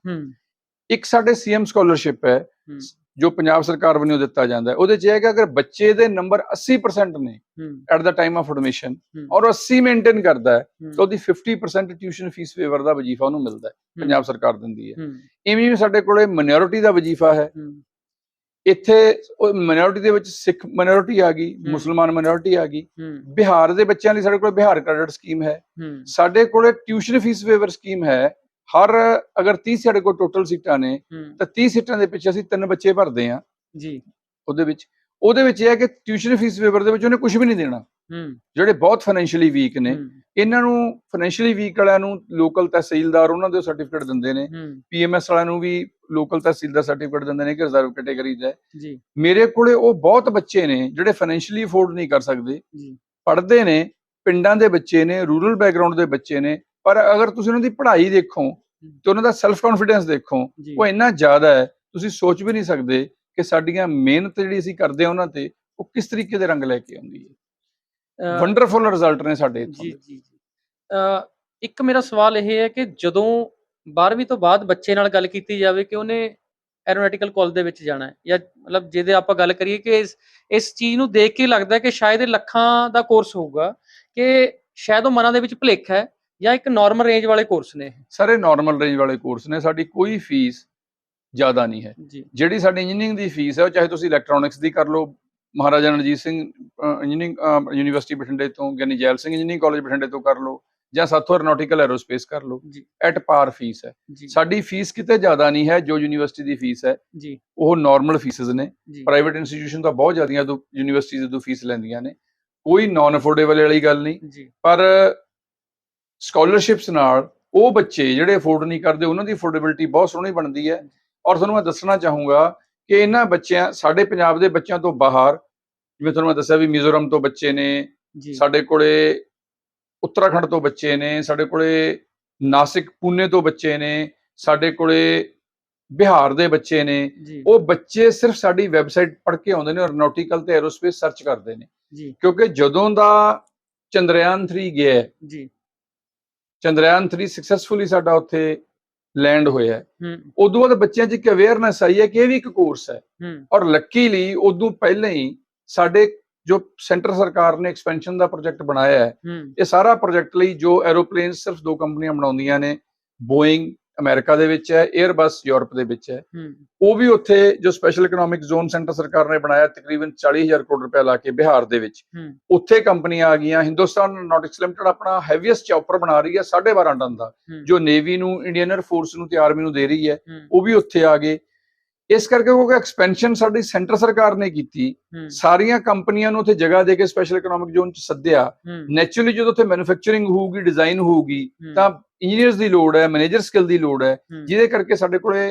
ਇੱਕ ਸਾਡੇ ਸੀਐਮ ਸਕਾਲਰਸ਼ਿਪ ਹੂੰ। ਜੋ ਪੰਜਾਬ ਸਰਕਾਰ ਵੱਲੋਂ ਦਿੱਤਾ ਜਾਂਦਾ ਹੈ ਉਹਦੇ ਚ ਇਹ ਹੈ ਕਿ ਅਗਰ ਬੱਚੇ ਦੇ ਨੰਬਰ 80% ਨੇ at the time of admission. ਔਰ 80 ਮੇਨਟੇਨ ਕਰਦਾ ਹੈ ਤਾਂ ਉਹਦੀ 50% ਟਿਊਸ਼ਨ ਫੀਸ ਫੇਵਰ ਦਾ ਵਜੀਫਾ ਉਹਨੂੰ ਮਿਲਦਾ ਹੈ ਪੰਜਾਬ ਸਰਕਾਰ ਦਿੰਦੀ ਹੈ। ਇਵੇਂ ਹੀ ਸਾਡੇ ਕੋਲੇ ਮਾਈਨੋਰਿਟੀ ਦਾ ਵਜੀਫਾ ਹੈ। ਇੱਥੇ ਮਾਈਨੋਰਿਟੀ ਦੇ ਵਿੱਚ ਸਿੱਖ ਮਾਈਨੋਰਿਟੀ ਆ ਗਈ। ਮੁਸਲਮਾਨ ਮਾਈਨੋਰਿਟੀ ਆ ਗਈ। ਬਿਹਾਰ ਦੇ ਬੱਚਿਆਂ ਲਈ ਸਾਡੇ ਕੋਲ ਬਿਹਾਰ ਕ੍ਰੈਡਿਟ ਸਕੀਮ ਹੈ। ਸਾਡੇ ਕੋਲੇ ਟਿਊਸ਼ਨ ਫੀਸ ਫੇਵਰ ਸਕੀਮ ਹੈ ਹਰ ਅਗਰ 30 ਸਾਡੇ ਕੋਲ ਟੋਟਲ ਸੀਟਾਂ ਨੇ ਤਾਂ 30 ਸੀਟਾਂ ਦੇ ਪਿੱਛੇ ਅਸੀਂ ਤਿੰਨ ਬੱਚੇ ਭਰਦੇ ਹਾਂ। ਜੀ। ਉਹਦੇ ਵਿੱਚ ਉਹਦੇ ਵਿੱਚ ਇਹ ਹੈ ਕਿ ਟਿਊਸ਼ਨ ਫੀਸ ਫੇਵਰ ਦੇ ਵਿੱਚ ਉਹਨੇ ਕੁਝ ਵੀ ਨਹੀਂ ਦੇਣਾ। ਹੂੰ। ਜਿਹੜੇ ਬਹੁਤ ਫਾਈਨੈਂਸ਼ੀਅਲੀ ਵੀਕ ਨੇ ਇਹਨਾਂ ਨੂੰ ਫਾਈਨੈਂਸ਼ੀਅਲੀ ਵੀਕ ਵਾਲਿਆਂ ਨੂੰ ਲੋਕਲ ਤਹਿਸੀਲਦਾਰ ਉਹਨਾਂ ਦੇ ਸਰਟੀਫਿਕੇਟ ਦਿੰਦੇ ਨੇ। ਪੀਐਮਐਸ ਵਾਲਿਆਂ ਨੂੰ ਵੀ ਲੋਕਲ ਤਹਿਸੀਲ ਦਾ ਸਰਟੀਫਿਕੇਟ ਦਿੰਦੇ ਨੇ ਕਿ ਰਿਜ਼ਰਵ ਕੈਟਾਗਰੀ ਦਾ। ਹੈ। ਜੀ। ਮੇਰੇ ਕੋਲੇ ਉਹ ਬਹੁਤ ਬੱਚੇ ਨੇ ਜਿਹੜੇ ਫਾਈਨੈਂਸ਼ੀਅਲੀ ਅਫੋਰਡ ਨਹੀਂ ਕਰ ਸਕਦੇ। ਜੀ। ਪੜ੍ਹਦੇ ਨੇ ਪਿੰਡਾਂ ਦੇ ਬੱਚੇ ਨੇ ਰੂਰਲ ਬੈਕਗ੍ਰਾਉਂਡ ਦੇ ਬੱਚੇ ਨੇ ਪਰ ਅਗਰ ਤੁਸੀਂ ਉਹਨਾਂ ਦੀ ਪੜ੍ਹਾਈ ਦੇਖੋ ਤੇ ਉਹਨਾਂ ਦਾ ਸੈਲਫ ਕੌਨਫੀਡੈਂਸ ਦੇਖੋ ਉਹ ਇੰਨਾ ਜ਼ਿਆਦਾ ਹੈ ਤੁਸੀਂ ਸੋਚ ਵੀ ਨਹੀਂ ਸਕਦੇ ਕਿ ਸਾਡੀਆਂ ਮਿਹਨਤ ਜਿਹੜੀ ਅਸੀਂ ਕਰਦੇ ਹਾਂ ਉਹਨਾਂ ਤੇ ਉਹ ਕਿਸ ਤਰੀਕੇ ਦੇ ਰੰਗ ਲੈ ਕੇ ਆਉਂਦੀ ਹੈ। ਵੰਡਰਫੁਲ ਰਿਜ਼ਲਟ ਨੇ ਸਾਡੇ ਇੱਥੋਂ ਜੀ। ਜੀ ਇੱਕ ਮੇਰਾ ਸਵਾਲ ਇਹ ਹੈ ਕਿ ਜਦੋਂ 12ਵੀਂ ਤੋਂ ਬਾਅਦ ਬੱਚੇ ਨਾਲ ਗੱਲ ਕੀਤੀ ਜਾਵੇ ਕਿ ਉਹਨੇ ਐਰੋਨੌਟਿਕਲ ਕਾਲਜ ਦੇ ਵਿੱਚ ਜਾਣਾ ਹੈ ਜਾਂ ਮਤਲਬ ਜਿਹਦੇ ਆਪਾਂ ਗੱਲ ਕਰੀਏ ਕਿ ਇਸ ਇਸ ਚੀਜ਼ ਨੂੰ ਦੇਖ ਕੇ ਲੱਗਦਾ ਹੈ ਕਿ ਸ਼ਾਇਦ ਇਹ ਲੱਖਾਂ ਦਾ ਕੋਰਸ ਹੋਊਗਾ ਕਿ ਸ਼ਾਇਦ ਉਹ ਮਨਾਂ ਦੇ ਵਿੱਚ ਭੁਲੇਖਾ ਹੈ ਜਾਂ ਇੱਕ ਨਾਰਮਲ ਰੇਂਜ ਵਾਲੇ ਕੋਰਸ ਨੇ ਇਹ। ਸਾਰੇ ਨਾਰਮਲ ਰੇਂਜ ਵਾਲੇ ਕੋਰਸ ਨੇ ਸਾਡੀ ਕੋਈ ਫੀਸ ਜ਼ਿਆਦਾ ਨਹੀਂ ਹੈ। ਜਿਹੜੀ ਸਾਡੀ ਇੰਜੀਨੀਅਰਿੰਗ ਦੀ ਫੀਸ ਹੈ ਉਹ ਚਾਹੇ ਤੁਸੀਂ ਇਲੈਕਟ੍ਰੋਨਿਕਸ ਦੀ ਕਰ ਲਓ ਮਹਾਰਾਜਾ ਰਣਜੀਤ ਸਿੰਘ ਇੰਜੀਨੀਅਰਿੰਗ ਯੂਨੀਵਰਸਿਟੀ ਬਠਿੰਡੇ ਤੋਂ ਗਿਆਨੀ ਜੈਲ ਸਿੰਘ ਇੰਜੀਨੀਅਰਿੰਗ ਕਾਲਜ ਬਠਿੰਡੇ ਤੋਂ ਕਰ ਲਓ ਜਾਂ ਸਾਥੋਂ ਐਰੋਨੌਟਿਕਲ ਐਰੋਸਪੇਸ ਕਰ ਲਓ ਐਟ ਪਾਰ ਫੀਸ ਹੈ। ਸਾਡੀ ਫੀਸ ਕਿਤੇ ਜ਼ਿਆਦਾ ਨਹੀਂ ਹੈ ਜੋ ਯੂਨੀਵਰਸਿਟੀ ਦੀ ਫੀਸ ਹੈ ਉਹ ਨਾਰਮਲ ਫੀਸਸ ਨੇ। ਪ੍ਰਾਈਵੇਟ ਇੰਸਟੀਟਿਊਸ਼ਨ ਤਾਂ ਬਹੁਤ ਜ਼ਿਆਦੀਆਂ ਤੋਂ ਯੂਨੀਵਰਸਿਟੀਜ਼ ਤੋਂ ਫੀਸ ਲੈਂਦੀਆਂ ਨੇ। ਕੋਈ ਨਾਨ ਅਫੋਰਡੇਬਲ ਵਾਲੀ ਗੱਲ ਨਹੀਂ। ਪਰ ਸਕਾਲਰਸ਼ਿਪਸ ਨਾਲ ਉਹ ਬੱਚੇ ਜਿਹੜੇ ਅਫੋਰਡ ਨਹੀਂ ਕਰਦੇ ਉਹਨਾਂ ਦੀ ਅਫੋਰਡੇਬਿਲਟੀ ਬਹੁਤ ਸੋਹਣੀ ਬਣਦੀ ਹੈ। ਔਰ ਤੁਹਾਨੂੰ ਮੈਂ ਦੱਸਣਾ ਚਾਹੂੰਗਾ ਕਿ ਇਹਨਾਂ ਬੱਚਿਆਂ ਸਾਡੇ ਪੰਜਾਬ ਦੇ ਬੱਚਿਆਂ ਤੋਂ ਬਾਹਰ ਜਿਵੇਂ ਤੁਹਾਨੂੰ ਮੈਂ ਦੱਸਿਆ ਵੀ ਮਿਜ਼ੋਰਮ ਤੋਂ ਬੱਚੇ ਨੇ ਸਾਡੇ ਕੋਲੇ ਉੱਤਰਾਖੰਡ ਤੋਂ ਬੱਚੇ ਨੇ ਸਾਡੇ ਕੋਲੇ ਨਾਸਿਕ ਪੂਨੇ ਤੋਂ ਬੱਚੇ ਨੇ ਸਾਡੇ ਕੋਲੇ ਬਿਹਾਰ ਦੇ ਬੱਚੇ ਨੇ ਉਹ ਬੱਚੇ ਸਿਰਫ ਸਾਡੀ ਵੈਬਸਾਈਟ ਪੜ੍ਹ ਕੇ ਆਉਂਦੇ ਨੇ ਔਰ ਨੌਟੀਕਲ ਤੇ ਐਰੋਸਪੇਸ ਸਰਚ ਕਰਦੇ ਨੇ। ਕਿਉਂਕਿ ਜਦੋਂ ਦਾ ਚੰਦਰਯਾਨ 3 ਗਿਆ ਜੀ। ਚੰਦਰਯਾਨ 3 ਸਕਸੈਸਫੁਲੀ ਸਾਡਾ ਉੱਥੇ ਲੈਂਡ ਹੋਇਆ ਹੈ। ਉਦੋਂ ਬਾਅਦ ਬੱਚਿਆਂ 'ਚ ਇੱਕ ਅਵੇਅਰਨੈਸ ਆਈ ਹੈ ਕਿ ਇਹ ਵੀ ਇੱਕ ਕੋਰਸ ਹੈ। ਔਰ ਲੱਕੀਲੀ ਉਦੋਂ ਪਹਿਲਾਂ ਹੀ ਸਾਡੇ ਜੋ ਸੈਂਟਰ ਸਰਕਾਰ ਨੇ ਐਕਸਪੈਂਸ਼ਨ ਦਾ ਪ੍ਰੋਜੈਕਟ ਬਣਾਇਆ ਹੂੰ ਇਹ ਸਾਰਾ ਪ੍ਰੋਜੈਕਟ ਲਈ ਜੋ ਐਰੋਪਲੇਨ ਸਿਰਫ ਦੋ ਕੰਪਨੀਆਂ ਬਣਾਉਂਦੀਆਂ ਨੇ ਬੋਇੰਗ ਅਮਰੀਕਾ ਦੇ ਵਿੱਚ ਹੈ 에ਅਰਬਸ ਯੂਰਪ ਦੇ ਵਿੱਚ ਹੈ। ਉਹ ਵੀ ਉੱਥੇ ਜੋ ਸਪੈਸ਼ਲ ਇਕਨੋਮਿਕ ਜ਼ੋਨ ਸੈਂਟਰ ਸਰਕਾਰ ਨੇ ਬਣਾਇਆ ਤਕਰੀਬਨ 40000 ਕਰੋੜ ਰੁਪਏ ਲਾ ਕੇ ਬਿਹਾਰ ਦੇ ਵਿੱਚ। ਉੱਥੇ ਕੰਪਨੀਆਂ ਆ ਗਈਆਂ ਹਿੰਦੁਸਤਾਨ ਐਰੋਨੌਟਿਕਸ ਲਿਮਟਿਡ ਆਪਣਾ ਹੈਵੀਐਸਟ ਚੌਪਰ ਬਣਾ ਰਹੀ ਹੈ 12.5 ਟਨ ਦਾ। ਜੋ ਨੇਵੀ ਨੂੰ ਇੰਡੀਅਨ 에ਅਰ ਫੋਰਸ ਨੂੰ ਤੇ ਆਰਮੀ ਨੂੰ ਦੇ ਰਹੀ ਹੂੰ। ਉਹ ਵੀ ਉੱਥੇ ਆ ਗਏ। ਇਸ ਕਰਕੇ ਕਿਉਂਕਿ ਐਕਸਪੈਂਸ਼ਨ ਸਾਡੀ ਸੈਂਟਰ ਸਰਕਾਰ ਨੇ ਕੀਤੀ। ਸਾਰੀਆਂ ਕੰਪਨੀਆਂ ਨੂੰ ਉੱਥੇ ਜਗ੍ਹਾ ਦੇ ਕੇ ਸਪੈਸ਼ਲ ਇਕਨੋਮਿਕ ਜ਼ੋਨ 'ਚ ਸੱਦਿਆ। ਨੈਚੁਰਲੀ ਜਦੋਂ ਉੱਥੇ ਮੈਨੂਫੈਕਚਰਿੰਗ ਹੋਊਗੀ ਡਿਜ਼ਾਈਨ ਹੋਊਗੀ ਤਾਂ ਇੰਜੀਨੀਅਰਸ ਦੀ ਲੋੜ ਹੈ ਮੈਨੇਜਰ ਸਕਿੱਲ ਦੀ ਲੋੜ ਹੈ ਜਿਹਦੇ ਕਰਕੇ ਸਾਡੇ ਕੋਲੇ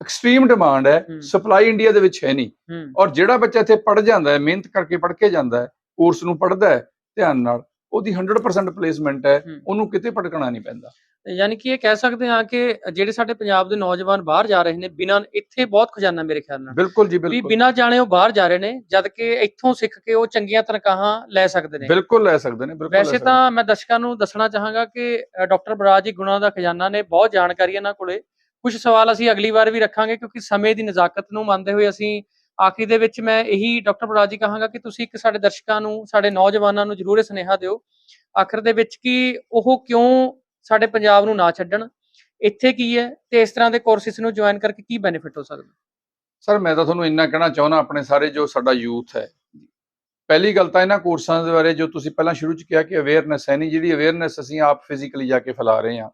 ਐਕਸਟ੍ਰੀਮ ਡਿਮਾਂਡ ਹੈ। ਸਪਲਾਈ ਇੰਡੀਆ ਦੇ ਵਿੱਚ ਹੈ ਨਹੀਂ। ਔਰ ਜਿਹੜਾ ਬੱਚਾ ਇੱਥੇ ਪੜ ਜਾਂਦਾ ਹੈ ਮਿਹਨਤ ਕਰਕੇ ਪੜ ਕੇ ਜਾਂਦਾ ਹੈ ਕੋਰਸ ਨੂੰ ਪੜਦਾ ਹੈ ਧਿਆਨ ਨਾਲ ਉਹਦੀ 100% ਪਲੇਸਮੈਂਟ ਹੈ ਹੂੰ। ਉਹਨੂੰ ਕਿਤੇ ਭਟਕਣਾ ਨਹੀਂ ਪੈਂਦਾ। ਯਾਨੀ ਕਿ ਇਹ ਕਹਿ ਸਕਦੇ ਹਾਂ ਕਿ ਜਿਹੜੇ ਸਾਡੇ ਪੰਜਾਬ ਦੇ ਨੌਜਵਾਨ ਬਾਹਰ ਜਾ ਰਹੇ ਨੇ ਬਿਨਾਂ ਇੱਥੇ ਬਹੁਤ ਖਜ਼ਾਨਾ ਮੇਰੇ ਖਿਆਲ ਨਾਲ। ਬਿਲਕੁਲ ਜੀ ਵੀ ਬਿਲਕੁਲ। ਬਿਨਾਂ ਜਾਣੇ ਉਹ ਬਾਹਰ ਜਾ ਰਹੇ ਨੇ ਜਦ ਕਿ ਇੱਥੋਂ ਸਿੱਖ ਕੇ ਉਹ ਚੰਗੀਆਂ ਤਨਖਾਹਾਂ ਲੈ ਸਕਦੇ ਨੇ। ਬਿਲਕੁਲ ਲੈ ਸਕਦੇ ਨੇ ਬਿਲਕੁਲ ਵੈਸੇ ਤਾਂ ਮੈਂ ਦਰਸ਼ਕਾਂ ਨੂੰ ਦੱਸਣਾ ਚਾਹਾਂਗਾ ਕਿ ਡਾਕਟਰ ਬਰਾਜ ਜੀ ਗੁਣਾ ਦਾ ਖਜ਼ਾਨਾ ਨੇ ਬਹੁਤ ਜਾਣਕਾਰੀ ਇਹਨਾਂ ਕੋਲੇ। ਕੁਝ ਸਵਾਲ ਅਸੀਂ ਅਗਲੀ ਵਾਰ ਵੀ ਰੱਖਾਂਗੇ ਕਿਉਂਕਿ ਸਮੇਂ ਦੀ ਨਜ਼ਾਕਤ ਨੂੰ ਮੰਨਦੇ ਹੋਏ ਅਸੀਂ ਆਖਰੀ ਦੇ ਵਿੱਚ ਮੈਂ ਇਹੀ ਡਾਕਟਰ ਬਰਾਜ ਜੀ ਕਹਾਂਗਾ ਕਿ ਤੁਸੀਂ ਇੱਕ ਸਾਡੇ ਦਰਸ਼ਕਾਂ ਨੂੰ ਸਾਡੇ ਨੌਜਵਾਨਾਂ ਨੂੰ ਜ਼ਰੂਰ ਸੁਨੇਹਾ ਦਿਓ। ਆਖਰ ਦੇ ਵਿੱਚ ਕਿ ਉਹ ਕਿਉਂ ਸਾਡੇ ਪੰਜਾਬ ਨੂੰ ਨਾ ਛੱਡਣ। ਇੱਥੇ ਕੀ ਹੈ ਤੇ ਇਸ ਤਰ੍ਹਾਂ ਦੇ ਕੋਰਸਿਸ ਨੂੰ ਜੁਆਇਨ ਕਰਕੇ ਕੀ ਬੈਨੀਫਿਟ ਹੋ ਸਕਦਾ? ਸਰ ਮੈਂ ਤਾਂ ਤੁਹਾਨੂੰ ਇੰਨਾ ਕਹਿਣਾ ਚਾਹੁੰਦਾ ਆਪਣੇ ਸਾਰੇ ਜੋ ਸਾਡਾ ਯੂਥ ਹੈ। ਪਹਿਲੀ ਗੱਲ ਤਾਂ ਇਹਨਾਂ ਕੋਰਸਾਂ ਦੇ ਬਾਰੇ ਜੋ ਤੁਸੀਂ ਪਹਿਲਾਂ ਸ਼ੁਰੂ ਚ ਕਿਹਾ ਕਿ ਅਵੇਅਰਨੈਸ ਹੈ ਨਹੀਂ ਜਿਹੜੀ ਅਵੇਅਰਨੈਸ ਅਸੀਂ ਆਪ ਫਿਜ਼ੀਕਲੀ ਜਾ ਕੇ ਫੈਲਾ ਰਹੇ ਹਾਂ।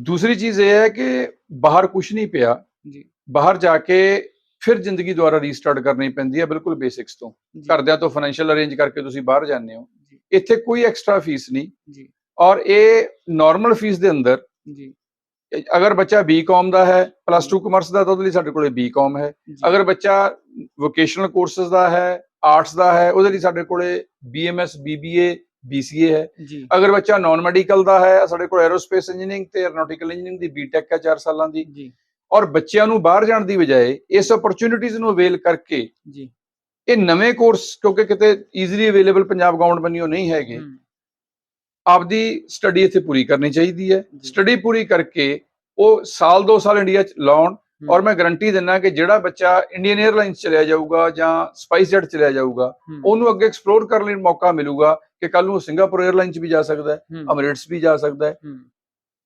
ਦੂਸਰੀ ਚੀਜ਼ ਇਹ ਹੈ ਕਿ ਬਾਹਰ ਕੁਝ ਨਹੀਂ ਪਿਆ। ਜੀ। ਬਾਹਰ ਜਾ ਕੇ ਫਿਰ ਜ਼ਿੰਦਗੀ ਦੁਆਰਾ ਰੀਸਟਾਰਟ ਕਰਨੀ ਪੈਂਦੀ ਹੈ ਬਿਲਕੁਲ ਬੇਸਿਕਸ ਤੋਂ। ਘਰਦਿਆਂ ਤੋਂ ਫਾਈਨੈਂਸ਼ੀਅਲ ਅਰੇਂਜ ਕਰਕੇ ਤੁਸੀਂ ਬਾਹਰ ਜਾਂਦੇ ਹੋ। ਇੱਥੇ ਕੋਈ ਐਕਸਟਰਾ ਫੀਸ ਨਹੀਂ। ਜੀ। ਔਰ ਇਹ ਨਾਰਮਲ ਫੀਸ ਦੇ ਅੰਦਰ ਜੀ। ਅਗਰ ਬੱਚਾ ਬੀਕਾਮ ਦਾ ਹੈ ਪਲੱਸ 2 ਕਮਰਸ ਦਾ ਤਾਂ ਉਹਦੇ ਲਈ ਸਾਡੇ ਕੋਲੇ ਬੀਕਾਮ ਹੈ। ਅਗਰ ਬੱਚਾ ਵੋਕੇਸ਼ਨਲ ਕੋਰਸਸ ਦਾ ਹੈ ਆਰਟਸ ਦਾ ਹੈ ਉਹਦੇ ਲਈ ਸਾਡੇ ਕੋਲੇ ਬੀਐਮਐਸ ਬੀਬੀਏ BCA ਹੈ। ਅਗਰ ਬੱਚਾ ਨਾਨ ਮੈਡੀਕਲ ਦਾ ਹੈ ਸਾਡੇ ਕੋਲ ਐਰੋਸਪੇਸ ਇੰਜੀਨੀਅਰਿੰਗ ਤੇ ਐਰੋਨੌਟਿਕਲ ਇੰਜੀਨੀਅਰਿੰਗ ਦੀ ਬੀਟੈਕ ਹੈ 4 ਸਾਲਾਂ ਦੀ। ਜੀ। ਔਰ ਬੱਚਿਆਂ ਨੂੰ ਬਾਹਰ ਜਾਣ ਦੀ ਬਜਾਏ ਇਸ ਓਪਰਚੁਨਿਟੀਜ਼ ਨੂੰ ਅਵੇਲ ਕਰਕੇ ਜੀ। ਇਹ ਨਵੇਂ ਕੋਰਸ ਕਿਉਂਕਿ ਕਿਤੇ ਈਜ਼ੀਲੀ ਅਵੇਲੇਬਲ ਪੰਜਾਬ ਗਵਰਨਮੈਂਟ ਉਹ ਨਹੀਂ ਹੈਗੇ ਆਪਦੀ ਸਟੱਡੀ ਇੱਥੇ ਪੂਰੀ ਕਰਨੀ ਚਾਹੀਦੀ ਹੈ। ਸਟੱਡੀ ਪੂਰੀ ਕਰਕੇ ਉਹ ਸਾਲ ਦੋ ਸਾਲ ਇੰਡੀਆ ਚ ਲਾਉਣ ਔਰ ਮੈਂ ਗਾਰੰਟੀ ਦਿੰਦਾ ਕਿ ਜਿਹੜਾ ਬੱਚਾ ਇੰਡੀਅਨ 에ਅਰਲਾਈਨਸ ਚਲਿਆ ਜਾਊਗਾ ਜਾਂ ਸਪਾਈਸ ਜੈਟ ਚਲਿਆ ਜਾਊਗਾ ਉਹਨੂੰ ਅੱਗੇ ਐਕਸਪਲੋਰ ਕਰਨ ਲਈ ਮੌਕਾ ਮਿਲੂਗਾ ਕਿ ਕੱਲ ਨੂੰ ਸਿੰਗਾਪੁਰ 에ਅਰਲਾਈਨ ਚ ਵੀ ਜਾ ਸਕਦਾ ਹੈ ਅਮਰੀਟਸ ਵੀ ਜਾ ਸਕਦਾ ਹੈ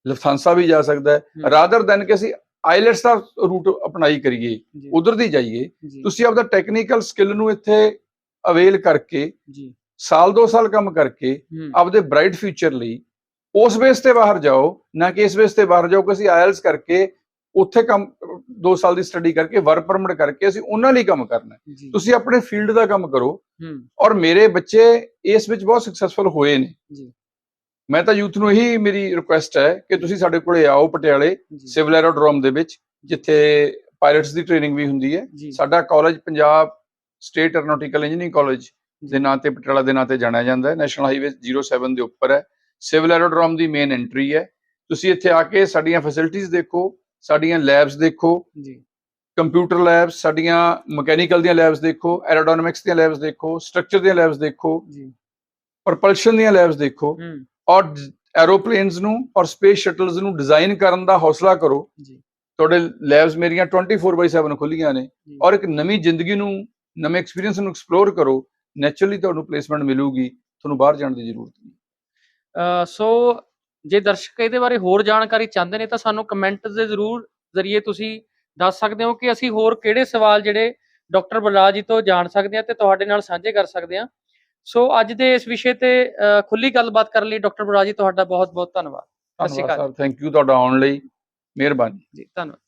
ਲਫਥਾਂਸਾ ਵੀ ਜਾ ਸਕਦਾ ਹੈ। ਰਾਦਰ ਦੈਨ ਕਿ ਅਸੀਂ ਆਈਲੈਟਸ ਦਾ ਰੂਟ ਅਪਣਾਈ ਕਰੀਏ ਉਧਰ ਦੀ ਜਾਈਏ ਤੁਸੀਂ ਆਪਦਾ ਟੈਕਨੀਕਲ ਸਕਿੱਲ ਨੂੰ ਇੱਥੇ ਅਵੇਲ ਕਰਕੇ ਸਾਲ ਦੋ ਸਾਲ ਕੰਮ ਕਰਕੇ ਆਪਦੇ ਬ੍ਰਾਈਟ ਫਿਊਚਰ ਲਈ ਉਸ ਬੇਸ ਤੇ ਬਾਹਰ ਜਾਓ ਨਾ ਕਿ ਇਸ ਬੇਸ ਤੇ ਬਾਹਰ ਜਾਓ ਕਿ ਅਸੀਂ ਆਇਲਸ ਕਰਕੇ ਉੱਥੇ ਕੰਮ 2 ਸਾਲ ਦੀ ਸਟੱਡੀ ਕਰਕੇ ਵਰਕ ਪਰਮਿਟ ਕਰਕੇ ਅਸੀਂ ਉਹਨਾਂ ਲਈ ਕੰਮ ਕਰਨਾ ਹੈ। ਤੁਸੀਂ ਆਪਣੇ ਫੀਲਡ ਦਾ ਕੰਮ ਕਰੋ ਔਰ ਮੇਰੇ ਬੱਚੇ ਇਸ ਵਿੱਚ ਬਹੁਤ ਸਕਸੈਸਫੁਲ ਹੋਏ ਨੇ। ਜੀ। ਮੈਂ ਤਾਂ ਯੂਥ ਨੂੰ ਇਹੀ ਮੇਰੀ ਰਿਕੁਐਸਟ ਹੈ ਕਿ ਤੁਸੀਂ ਸਾਡੇ ਕੋਲੇ ਆਓ ਪਟਿਆਲੇ ਸਿਵਲ ਐਰੋਡਰੋਮ ਦੇ ਵਿੱਚ ਜਿੱਥੇ ਪਾਇਲਟਸ ਦੀ ਟ੍ਰੇਨਿੰਗ ਵੀ ਹੁੰਦੀ ਹੈ। ਸਾਡਾ college Punjab state aeronautical engineering college ਦੇ ਨਾਂ ਤੇ ਪਟਿਆਲਾ ਦੇ ਨਾਂ ਤੇ ਜਾਣਿਆ ਜਾਂਦਾ ਹੈ। ਨੈਸ਼ਨਲ ਹਾਈਵੇ 07 ਦੇ ਉੱਪਰ ਹੈ। ਸਿਵਲ ਐਰੋਡਰੋਮ ਦੀ ਮੇਨ ਐਂਟਰੀ ਹੈ। ਤੁਸੀਂ ਇੱਥੇ ਆ ਕੇ ਸਾਡੀਆਂ ਫੈਸਿਲਿਟੀਆਂ ਦੇਖੋ ਸਾਡੀਆਂ ਲੈਬਸ ਦੇਖੋ ਜੀ। ਕੰਪਿਊਟਰ ਲੈਬਸ ਸਾਡੀਆਂ ਮਕੈਨੀਕਲ ਦੀਆਂ ਲੈਬਸ ਦੇਖੋ ਐਰੋਡਾਇਨਾਮਿਕਸ ਦੀਆਂ ਲੈਬਸ ਦੇਖੋ ਸਟਰਕਚਰ ਦੀਆਂ ਲੈਬਸ ਦੇਖੋ ਜੀ। ਪ੍ਰੋਪਲਸ਼ਨ ਦੀਆਂ ਲੈਬਸ ਦੇਖੋ। ਹਮ, ਔਰ ਐਰੋਪਲੇਨਸ ਨੂੰ ਔਰ ਸਪੇਸ ਸ਼ਟਲਸ ਨੂੰ ਡਿਜ਼ਾਈਨ ਕਰਨ ਦਾ ਹੌਸਲਾ ਕਰੋ। ਜੀ। ਤੁਹਾਡੇ ਲੈਬਸ ਮੇਰੀਆਂ 24/7 ਖੁੱਲੀਆਂ ਨੇ। ਔਰ ਇੱਕ ਨਵੀਂ ਜ਼ਿੰਦਗੀ ਨੂੰ ਨਵੇਂ ਐਕਸਪੀਰੀਅੰਸ ਨੂੰ ਐਕਸਪਲੋਰ ਕਰੋ। ਨੈਚੁਰਲੀ ਤੁਹਾਨੂੰ ਪਲੇਸਮੈਂਟ ਮਿਲੂਗੀ ਤੁਹਾਨੂੰ ਬਾਹਰ ਜਾਣ ਦੀ ਜ਼ਰੂਰਤ ਨਹੀਂ। ਸੋ ਜੇ ਦਰਸ਼ਕ ਇਹਦੇ ਬਾਰੇ ਹੋਰ ਜਾਣਕਾਰੀ ਚਾਹੁੰਦੇ ਨੇ ਤਾਂ ਸਾਨੂੰ ਕਮੈਂਟ ਦੇ ਜ਼ਰੂਰ ਜ਼ਰੀਏ ਤੁਸੀਂ ਦੱਸ ਸਕਦੇ ਹੋ ਕਿ ਅਸੀਂ ਹੋਰ ਕਿਹੜੇ ਸਵਾਲ ਜਿਹੜੇ ਡਾਕਟਰ ਬਲਰਾਜ ਜੀ ਤੋਂ ਜਾਣ ਸਕਦੇ ਹਾਂ ਤੇ ਤੁਹਾਡੇ ਨਾਲ ਸਾਂਝੇ ਕਰ ਸਕਦੇ ਹਾਂ। ਸੋ ਅੱਜ ਦੇ ਇਸ ਵਿਸ਼ੇ ਤੇ ਖੁੱਲੀ ਗੱਲਬਾਤ ਕਰਨ ਲਈ ਡਾਕਟਰ ਬਲਰਾਜ ਜੀ ਤੁਹਾਡਾ ਬਹੁਤ ਬਹੁਤ ਧੰਨਵਾਦ। ਸਤਿ ਸ਼੍ਰੀ ਅਕਾਲ। ਥੈਂਕ ਯੂ ਤੁਹਾਡਾ ਆਉਣ ਲਈ। ਮਿਹਰਬਾਨੀ। ਜੀ ਧੰਨਵਾਦ।